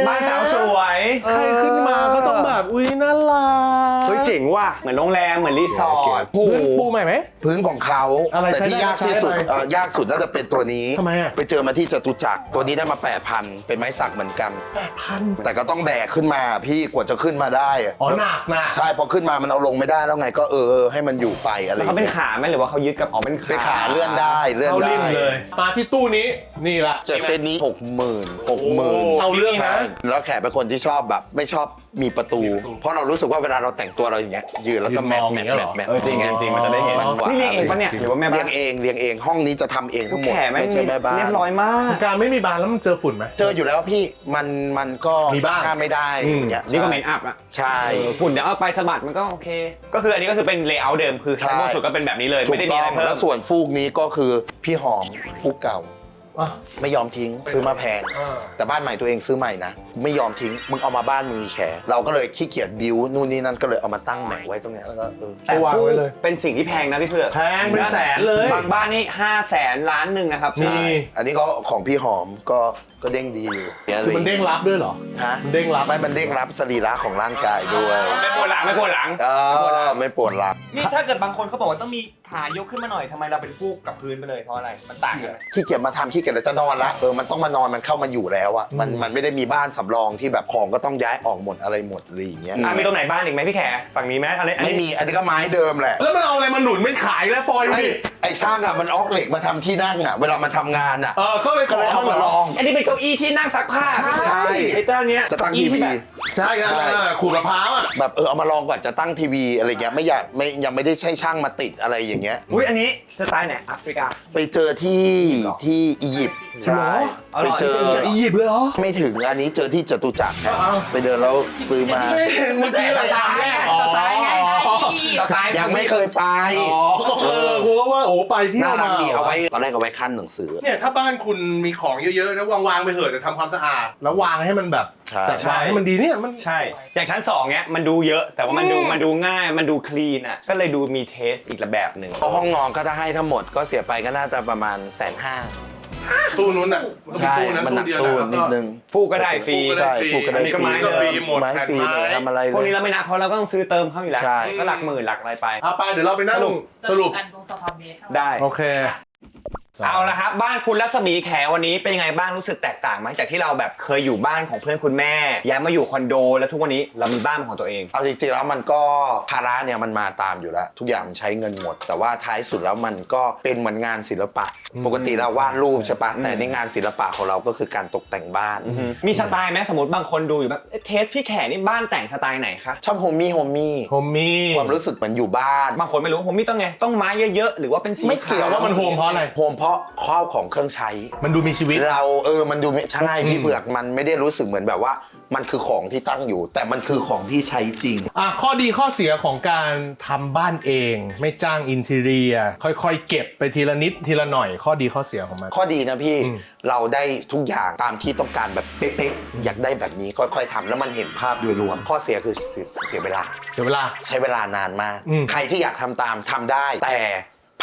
[SPEAKER 3] บ้านสาวสวย
[SPEAKER 1] ใครขึ้นมาก็ต้องแบบ อุ้ยน่ารัก
[SPEAKER 3] เฮ้ยเจ๋งว่ะเหมือนโรงแรมเหมือนรีสอร์ท
[SPEAKER 2] โอ้โห
[SPEAKER 1] พื้นปูใหม่ไหม
[SPEAKER 2] พื้นของเขา
[SPEAKER 1] อะไร
[SPEAKER 2] แต่ที่
[SPEAKER 1] ใช้ได้
[SPEAKER 2] ยากที่สุด
[SPEAKER 1] ใช้อะไร
[SPEAKER 2] เอ่อยากสุดน่าจะเป็นตัวนี้
[SPEAKER 1] ทำไมอะ
[SPEAKER 2] ไปเจอมาที่จตุจักรตัวนี้ได้มาแปดพันเป็นไม้สักเหมือนกัน
[SPEAKER 1] พัน
[SPEAKER 2] แต่ก็ต้องแบกขึ้นมาพี่กว่าจะขึ้นมาได้อะ
[SPEAKER 1] อ๋อหนักหนัก
[SPEAKER 2] ใช่พอขึ้นมามันเอาลงไม่ได้แล้วไงก็เออเออให้มันอยู่ไปอะไรอ
[SPEAKER 3] เขา
[SPEAKER 2] ย่าง
[SPEAKER 3] เป็น
[SPEAKER 2] เงี้ย
[SPEAKER 3] ขาไหมหรือว่าเขายึดกับอ๋อเป็นขา
[SPEAKER 2] ไปขาเลื่อนได้เลื่อน
[SPEAKER 1] เข้า
[SPEAKER 2] ได้
[SPEAKER 1] ริมเลย มาที่ตู้นี้นี่ละ
[SPEAKER 2] จะเซตนี้หกหมื่นหกหมื่น
[SPEAKER 1] เอาเรื่อง
[SPEAKER 2] ใช่
[SPEAKER 1] นะ
[SPEAKER 2] แล้วแขกเป็นคนที่ชอบแบบ ไม่ชอบมีประตู เพราะเรารู้สึกว่าเวลาเราแต่งตัวเราอย่างเงี้ยยืนแล้วก็
[SPEAKER 1] ยืน
[SPEAKER 2] แม
[SPEAKER 1] ม
[SPEAKER 2] ท
[SPEAKER 1] อง
[SPEAKER 2] แม
[SPEAKER 1] อ
[SPEAKER 2] ท
[SPEAKER 1] ย่างเงี้ย
[SPEAKER 2] แม
[SPEAKER 1] เหรอ
[SPEAKER 2] ทแมท
[SPEAKER 3] เออจริงๆจริงๆมันจะได้เห็น
[SPEAKER 2] มันหวาน
[SPEAKER 3] นี่เรียงเองปะเนี่ยหรือว่าแม่
[SPEAKER 2] เรี
[SPEAKER 3] บ้ายน
[SPEAKER 2] งเองเรียงเองห้องนี้จะทำเองทั้งหมด
[SPEAKER 3] แขแม่ง
[SPEAKER 2] ไม่ใช่แม่บ้าน
[SPEAKER 3] เรียบร้อยมาก
[SPEAKER 1] การไม่มีบานแล้วมันเจอฝุ่นไหม
[SPEAKER 2] เจออยู่แล้วพี่มันมันก็
[SPEAKER 1] มีบ้าง
[SPEAKER 2] ห้ามไม่ได้
[SPEAKER 1] อืม
[SPEAKER 2] อย่างเงี้ย
[SPEAKER 3] นี่ก็เมนอัพอะ
[SPEAKER 2] ใช่
[SPEAKER 3] เออฝุ่นเดี๋ยวเอาไปสะบัดมันก็โอเค ก็คืออันนี้ก็คือเป็นเลเยอร์เดิมคือชั้นบนสุดก็เป็นแบบนี้เลย
[SPEAKER 2] ถู
[SPEAKER 3] ไม่
[SPEAKER 2] ก
[SPEAKER 3] ได้มี
[SPEAKER 2] ต้
[SPEAKER 3] อะ
[SPEAKER 2] อ
[SPEAKER 3] ไรงเพิ่
[SPEAKER 2] แล้
[SPEAKER 3] ม
[SPEAKER 2] วส่วนฟูกนี้ก็คือพี่หอมฟูกเก่า
[SPEAKER 1] อะ
[SPEAKER 2] ไม่ยอมทิ้งซื้อมาแพง
[SPEAKER 1] อ่า
[SPEAKER 2] แต่บ้านใหม่ตัวเองซื้อใหม่นะไม่ยอมทิ้งมึงเอามาบ้านมึงอีแขเราก็เลยขี้เกียจบิวนู่นนี่นั่นก็เลยเอามาตั้งแหมไว้ตรงเนี้ยแล้วก็เออ
[SPEAKER 3] แต่
[SPEAKER 1] วาง
[SPEAKER 3] ฟู
[SPEAKER 1] ไว้เลย
[SPEAKER 3] เป็นสิ่งที่แพงนะพี่เผือก
[SPEAKER 1] แพงเป็นแสนเลย
[SPEAKER 3] บางบ้านนี่ห้าแสนล้านหนึ่งนะครับ
[SPEAKER 1] นี่
[SPEAKER 2] อันนี้ก็ของพี่หอมก็ ก็เด้งดีอยู่
[SPEAKER 1] คือมันเด้งรับด้วยเหรอ
[SPEAKER 2] ฮะ
[SPEAKER 1] มันเด้งรับ
[SPEAKER 2] ไม่มันเด้งรับสรีระของร่างกายด้วย
[SPEAKER 3] ไม่ปวดหลังไม่ปวดหลัง
[SPEAKER 2] เออไม่ปวดหลัง
[SPEAKER 3] นี่ถ้าเกิดบางคนเขาบอกว่าต้องมีขายกขึ้นมาหน่อยทำไมเราเป็นฟูกกับพื้นไปเลยเพราะอะไร มันต่างกันไหม
[SPEAKER 2] ขี้เกียจมาทำขี้เกียจแล้วจะนอนละเออมันต้องมานอนมันเข้ามาอยู่แล้วอะมันมันไม่ได้มีบ้านสำรองที่แบบของก็ต้องย้ายออกหมดอะไรหมดอะไรอย่างเงี้ย
[SPEAKER 3] อะมีตรงไหนบ้านอีกไหมพี่แขฝั่งนี้ไหมอะไรอัน
[SPEAKER 2] ไม่
[SPEAKER 3] นี้
[SPEAKER 2] มีอันนี้ก็ไม้เดิมแหละ
[SPEAKER 1] แล้วมันเอาอะไรมาหนุนไม่ขายแล้วปล่อย
[SPEAKER 2] ไอ้
[SPEAKER 1] ดิ
[SPEAKER 2] ไอ้ช่างอะมันออกเหล็กมาทำที่นั่งอะเวลามาทำงานอะ
[SPEAKER 1] เออก็เลย
[SPEAKER 2] ก็เลยเอามาลอง
[SPEAKER 3] อันนี้เป็นเก้าอี้ที่นั่งซักผ้า
[SPEAKER 2] ใช่
[SPEAKER 3] ไอ้เจ้าเนี้ย
[SPEAKER 2] จะตั้ง
[SPEAKER 3] เก้าอี้
[SPEAKER 2] ทีวี
[SPEAKER 3] แบบ
[SPEAKER 1] ใช่ครับ
[SPEAKER 2] ใช่
[SPEAKER 1] เออขูดมะพร้าวอะ
[SPEAKER 2] แบบเออเอามาลองก่อนจะตั้งทีวีอะไรเงี้ยไม่อยากไม่ยังไม่ได้ใช้ช่างมาติดอะไรอย่างเงี้ย
[SPEAKER 3] อุ้ยอันนี้สไตล์ไหนแอฟริกา
[SPEAKER 2] ไปเจอที่ที่อียิปต์ใช่
[SPEAKER 3] เอาเห
[SPEAKER 2] ไป
[SPEAKER 3] รอ
[SPEAKER 2] เจอ
[SPEAKER 1] จากอียิปต์เลยเหรอ
[SPEAKER 2] ไม่ถึงอันนี้เจอที่จตุจักรครับไปเดินแล้วซื้อมา
[SPEAKER 1] ไม่เห็นเมื่อกี้เลยถามแรก
[SPEAKER 3] สไตล์ไงสไตล์
[SPEAKER 2] ยังไม่เคยไป
[SPEAKER 1] เออกูก็ว่าโอ้ไปเที่ย
[SPEAKER 2] น่าวรั
[SPEAKER 1] มาก
[SPEAKER 2] ดีเอาไว้ตอนแรกเอาไว้ขั้นหนังสือ
[SPEAKER 1] เนี่ยถ้าบ้านคุณมีของเยอะๆนะวางๆไปเถอะแต่ทำความสะอาด แล้ววางให้มันแบบ
[SPEAKER 2] ใช่
[SPEAKER 1] จัดวางให้มันดีเนี่ยมัน
[SPEAKER 3] ใช่ อย่างชั้นสองเนี้ยมันดูเยอะ แต่ว่ามันดูมันดูง่ายมันดูคลีนอะก็เลยดูมีเทสอีกแบบหนึ่ง
[SPEAKER 2] ห้องนอนก็ถ้าให้ทั้งหมดก็เสียไปก็น่าจะประมาณแสนห้า
[SPEAKER 1] ตู้นู้นอะ
[SPEAKER 2] ใช่
[SPEAKER 1] ตู้นั้น
[SPEAKER 2] มันหนั
[SPEAKER 1] ตู้
[SPEAKER 2] ก
[SPEAKER 1] เดียว
[SPEAKER 2] ตู้
[SPEAKER 1] นะ
[SPEAKER 2] นิดนึง
[SPEAKER 3] ฟูกก็ได้ฟรี
[SPEAKER 2] ใช่ปลูกก็ได้
[SPEAKER 3] อันนี้ก็ไม้
[SPEAKER 1] ก็ฟรี
[SPEAKER 3] เดิม
[SPEAKER 1] หมด
[SPEAKER 2] ไม้
[SPEAKER 1] แผ่น
[SPEAKER 2] ฟรีเลยทำอะไร
[SPEAKER 3] พวก
[SPEAKER 2] เล
[SPEAKER 3] นี้
[SPEAKER 2] ย
[SPEAKER 3] เราไม่นับเพราะเราก็ต้องซื้อเติมเข้าอยู่แล้ว
[SPEAKER 2] ใช่
[SPEAKER 3] ก็หลักหมื่นหลักอะไรไป
[SPEAKER 1] เอาไปเดี๋ยวเราไปนั่ง
[SPEAKER 3] สรุป
[SPEAKER 1] สรุป
[SPEAKER 6] กันตรงสภาเมตร
[SPEAKER 3] ได้
[SPEAKER 1] โอเค
[SPEAKER 3] เอาละครับบ้านคุณรัศมีแขวันนี้เป็นยังไงบ้างรู้สึกแตกต่างไหมจากที่เราแบบเคยอยู่บ้านของเพื่อนคุณแม่ย้ายมาอยู่คอนโด แล้วทุกวันนี้เรามีบ้านเป็นของตัวเอง
[SPEAKER 2] เอาจริงๆแล้วมันก็ภาระเนี่ยมันมาตามอยู่แล้ว ทุกอย่างมันใช้เงินหมด แต่ว่าท้ายสุดแล้วมันก็เป็นเหมือนงานศิลปะ ปกติเราวาดรูปใช่ปะแต่ในงานศิลปะของเราก็คือการตกแต่งบ้าน
[SPEAKER 3] มีสไตล์ไหมสมมติบางคนดูอยู่แบบเอ๊ะเทสพี่แขนี่บ้านแต่งสไตล์ไหนคะ
[SPEAKER 2] ชอบโฮมมี่โฮมมี่
[SPEAKER 1] โฮมมี่
[SPEAKER 2] ความรู้สึกเหมือนอยู่บ้าน
[SPEAKER 3] บางคนไม่รู้ผมมีต้องไงต้องไม้เยอะๆหรือว่าเป็นสี
[SPEAKER 2] ไม่เกี่ยว
[SPEAKER 3] ข
[SPEAKER 1] ว่ามันโฮมเพราะอะไร
[SPEAKER 2] โฮมเพราะข้าวของเครื่องใช้
[SPEAKER 1] มันดูมีชีวิต
[SPEAKER 2] เราเออมันดูไม่ใช่พี่เผือกมันไม่ได้รู้สึกเหมือนแบบว่า มันคือของที่ตั้งอยู่ แต่มันคือของที่ใช้จริง
[SPEAKER 1] อะข้อดีข้อเสียของการทำบ้านเอง ไม่จ้างอินทีเรีย ค่อยๆ เก็บไปทีละนิดทีละหน่อยข้อดีข้อเสียของมัน
[SPEAKER 2] ข้อดีนะพี่เราได้ทุกอย่างตามที่ต้องการแบบเป๊ะๆอยากได้แบบนี้ค่อยๆทำแล้วมันเห็นภาพโดยรวม ข้อเสียคือเสียเสียเวลา
[SPEAKER 1] เสียเวลา
[SPEAKER 2] ใช้เวลานานมาก
[SPEAKER 1] อืม
[SPEAKER 2] ใครที่อยากทำตามทำได้ แต่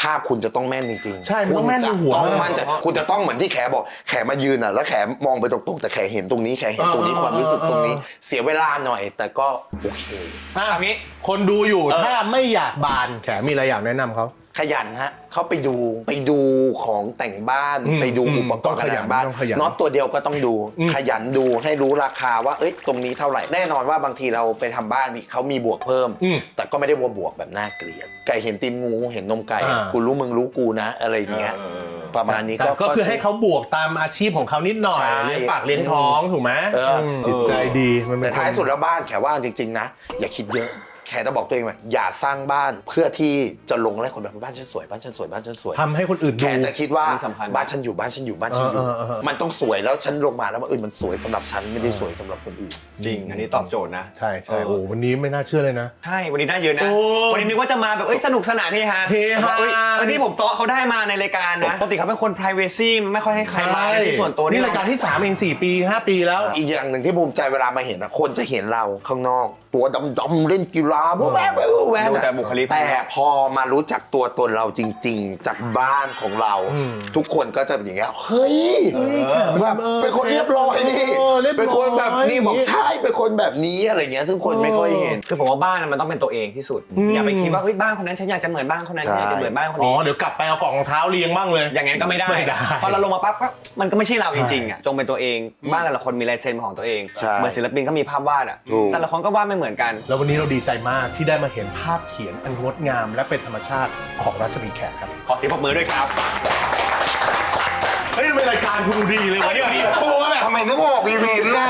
[SPEAKER 2] ภาพคุณจะต้องแม่นจริงๆ
[SPEAKER 1] ใช่มันต้องแม่น
[SPEAKER 2] คุณจะ
[SPEAKER 1] ในหัว
[SPEAKER 2] ต้อง
[SPEAKER 1] มาก
[SPEAKER 2] มั่นใจคุณจะต้องเหมือนที่แขบอก แขมายืนอะ แล้วแขมองไปตรงๆแต่แขเห็นตรงนี้ แขเห็นตรงนี้
[SPEAKER 1] เออ
[SPEAKER 2] ความรู้สึกตรงนี้
[SPEAKER 1] เออ
[SPEAKER 2] เสียเวลาหน่อย แต่ก็โอเค
[SPEAKER 1] อะ
[SPEAKER 3] เอางี้
[SPEAKER 1] คนดูอยู่
[SPEAKER 3] เออ
[SPEAKER 1] ถ้าไม่อยากบานแขมีอะไรอยากแนะนำเขา
[SPEAKER 2] ขยันฮะเขาไปดูไปดูของแต่งบ้าน
[SPEAKER 1] อืม
[SPEAKER 2] ไปดู
[SPEAKER 1] อืม
[SPEAKER 2] อุปก
[SPEAKER 1] ต้อ
[SPEAKER 2] รงณ์
[SPEAKER 1] ข
[SPEAKER 2] การ
[SPEAKER 1] ยัน
[SPEAKER 2] แต่งบ้าน
[SPEAKER 1] ต้องขยัน
[SPEAKER 2] น็อตตัวเดียวก็ต้องดู
[SPEAKER 1] อืม
[SPEAKER 2] ขยันดูให้รู้ราคาว่าเอ้ยตรงนี้เท่าไหร่แน่นอนว่าบางทีเราไปทำบ้านมีเขามีบวกเพิ่ม
[SPEAKER 1] อืม
[SPEAKER 2] แต่ก็ไม่ได้ว่าบวกแบบน่าเกลียดไก่เห็นตีนงูเห็นนมไก่
[SPEAKER 1] อ่า
[SPEAKER 2] กูรู้มึงรู้กูนะ อะไรอย่างเงี้ยประมาณนี้
[SPEAKER 1] แต่
[SPEAKER 2] ก็
[SPEAKER 1] ก็คือให้เขาบวกตามอาชีพของเขานิดหน่อย
[SPEAKER 2] ใช่
[SPEAKER 1] เลี้ยงปากเลี้ยงท้องถูกไหม
[SPEAKER 2] เออ อื
[SPEAKER 1] มจิตใจดีมันเป็
[SPEAKER 2] แต่
[SPEAKER 1] น
[SPEAKER 2] ท้าย
[SPEAKER 1] คน
[SPEAKER 2] สุดแล้วบ้านแขว่าจริงๆนะ อย่าคิดเยอะ แขจะบอกตัวเองว่าอย่าสร้างบ้านเพื่อที่จะลงอะไรคนแบบบ้านฉันสวยบ้านฉันสวยบ้านฉันสวย
[SPEAKER 1] ทำให้คนอื่น
[SPEAKER 2] แข
[SPEAKER 1] ดู
[SPEAKER 2] จะคิดว่า
[SPEAKER 3] อันนี้สำคัญ
[SPEAKER 2] บ้านฉันอยู่บ้านฉันอยู่บ้านฉันอยู่
[SPEAKER 1] เออเออเออ
[SPEAKER 2] มันต้องสวยแล้วฉันลงมาแล้วมันเออมันสวยสำหรับฉันไม่ได้สวยสำหรับคนอื่น
[SPEAKER 3] จริง อันนี้ตอบโจทย์นะ
[SPEAKER 1] ใช่ใช่
[SPEAKER 3] เออ
[SPEAKER 1] โอ้วันนี้ไม่น่าเชื่อเลยนะ
[SPEAKER 3] ใช่ วันนี้ได้เยอะนะ
[SPEAKER 1] โอ้
[SPEAKER 3] วันนี้นึกว่าจะมาแบบ เอ้ย สนุกสนานเฮฮา
[SPEAKER 1] เฮฮา
[SPEAKER 3] เอ้ยอันนี้ผมโต๊ะเขาได้มาในรายการนะ ปกติเขาเป็นคน p r i เวซีไม่ค่อยให้ใครมาในที่ส่วนตัว
[SPEAKER 1] นี่รายการที่ 3 เอง 4 ปี 5 ปีแล้ว
[SPEAKER 2] อีกอย่างหนึ่งที่ภูมิใจเวลามาเห็นนะคนจะเห็นเราข้างนอกตัวดำๆเล่นกีฬาแว๊บแว๊บแว๊บแว๊บ
[SPEAKER 3] ดูแต่บุคลิก
[SPEAKER 2] แต่พอมารู้จักตัวตนเราจริง ๆ จากบ้านของเรา
[SPEAKER 1] อืม
[SPEAKER 2] ทุกคนก็จะเป็นอย่างเงี้ยเฮ้ยแบบเป็นคนเรียบร้อยนี่
[SPEAKER 1] เออเรียบร้อย
[SPEAKER 2] เป็นคนแบบนี้บอกใช่เป็นคนแบบนี้อะไรเงี้ย ซึ่งคนไม่ค่อยเห็น
[SPEAKER 3] คือผมว่าบ้านมันต้องเป็นตัวเองที่สุด อย่าไปคิดว่าเฮ้ยบ้านคนนั้นฉันอยากจะเหมือนบ้านคนนั้น
[SPEAKER 2] ใช่
[SPEAKER 3] ฉันอยากจะเหมือนบ้านคน
[SPEAKER 1] อ๋อ
[SPEAKER 3] นี้
[SPEAKER 1] เดี๋ยวกลับไปเอากล่องรองเท้าเรียงบ้างเลย
[SPEAKER 3] อย่างนั้นก็ไม่ได้
[SPEAKER 1] ไม่ได้
[SPEAKER 3] พอเราลงมาปั๊บก็มันก็ไม่ใช่เราจริงๆอะจงเป็นตัวเองบ้านแต่ละคนมีลายเซ็นเป็นของตัวเอง
[SPEAKER 2] ใช่
[SPEAKER 3] เหมือนศิลปินก็มีภาพวาดอะ
[SPEAKER 2] ถูก
[SPEAKER 3] แต่ละคนก็วาดไม่เหมือนกัน
[SPEAKER 1] แล้ววันนี้เราดีใจมากที่ได้มาเห็นภาพเขียนอันงดงาม และเป็นธรรมชาติของรัศมีแขกครับ
[SPEAKER 3] ขอเสียงปรบมือด้วยครับ
[SPEAKER 1] เฮ้ยเป็นรายการคุณดูดีเลยวะเนี่ย ปูแบบ
[SPEAKER 2] ทำไมนึกว่าบอกอีเวนต์ล่ะ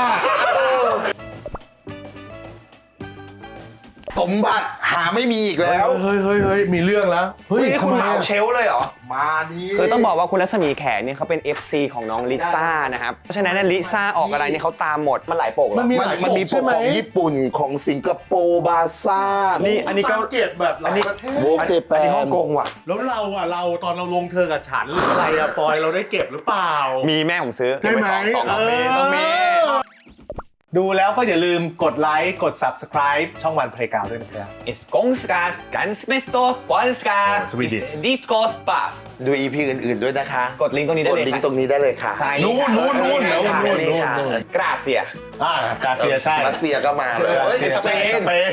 [SPEAKER 2] สมบัติหาไม่มีอีกแล้ว
[SPEAKER 1] เฮ้ยเฮ้ยเฮ้ยมีเรื่องแล้ว เฮ้ย
[SPEAKER 3] นี่คุณ
[SPEAKER 1] ทำไม
[SPEAKER 3] เหมา
[SPEAKER 1] อะ
[SPEAKER 3] เชลฟ์เลยเหรอ
[SPEAKER 2] มานี่
[SPEAKER 3] คือต้องบอกว่าคุณรัศมีแขเนี่ยเขาเป็น FC ของน้องลิซ่านะครับ เพราะฉะนั้นเนี่ยลิซ่าออกอะไรเนี่ยเขาตามหมด มันหลายปกเหรอ
[SPEAKER 1] มันมี
[SPEAKER 2] มัน
[SPEAKER 1] หลาย
[SPEAKER 2] มันมี
[SPEAKER 1] ปก
[SPEAKER 2] พ
[SPEAKER 1] ใช่
[SPEAKER 2] วก
[SPEAKER 1] ไหม
[SPEAKER 2] ของญี่ปุ่นของสิงคโปร์บาซ่า
[SPEAKER 3] นี่อันนี้ก็
[SPEAKER 1] เก็บแบบหลายประเทศ
[SPEAKER 2] โวกเจแป
[SPEAKER 3] อันนี้ฮ่
[SPEAKER 2] น
[SPEAKER 3] องกงว่ะ
[SPEAKER 1] แล้วเราอะเราตอนเราลงเธอกับฉันหรืออะไรอะปอยเราได้เก็บหรือเปล่า
[SPEAKER 3] มีแม่ผมซื้อ
[SPEAKER 1] ใช่ไหม
[SPEAKER 3] เก็บว้สองสองต้องมีต้องมี
[SPEAKER 1] เออ ดูแล้วก็อย่าลืมกดไลค์ กด subscribe ช่องวันเพลงกาวด้วยนะครับ
[SPEAKER 3] It's Gongskas Gansmesto Polska
[SPEAKER 1] อ๋อ Swedish
[SPEAKER 3] Disco Spas
[SPEAKER 2] ดู EP อื่น ๆ ด้วยนะคะ
[SPEAKER 3] กดลิงก์ตรงนี้ได้
[SPEAKER 2] กด
[SPEAKER 3] เลย
[SPEAKER 2] ลิง
[SPEAKER 3] ค่ะ
[SPEAKER 2] ก์ตรงนี้ได้เลยค่ะ
[SPEAKER 3] ใช่
[SPEAKER 1] นู่นนู่นนู่น
[SPEAKER 2] เออ
[SPEAKER 1] นู่นนู่น
[SPEAKER 2] นี่
[SPEAKER 1] นู่น
[SPEAKER 2] ค่ะ
[SPEAKER 1] นู่น
[SPEAKER 3] กราเซีย
[SPEAKER 1] อ่ากาเซียใช่
[SPEAKER 2] รัสเซียก็มาเลยเอ้ย
[SPEAKER 1] รัส
[SPEAKER 2] ส
[SPEAKER 1] เซีย
[SPEAKER 2] เปน
[SPEAKER 1] สเปน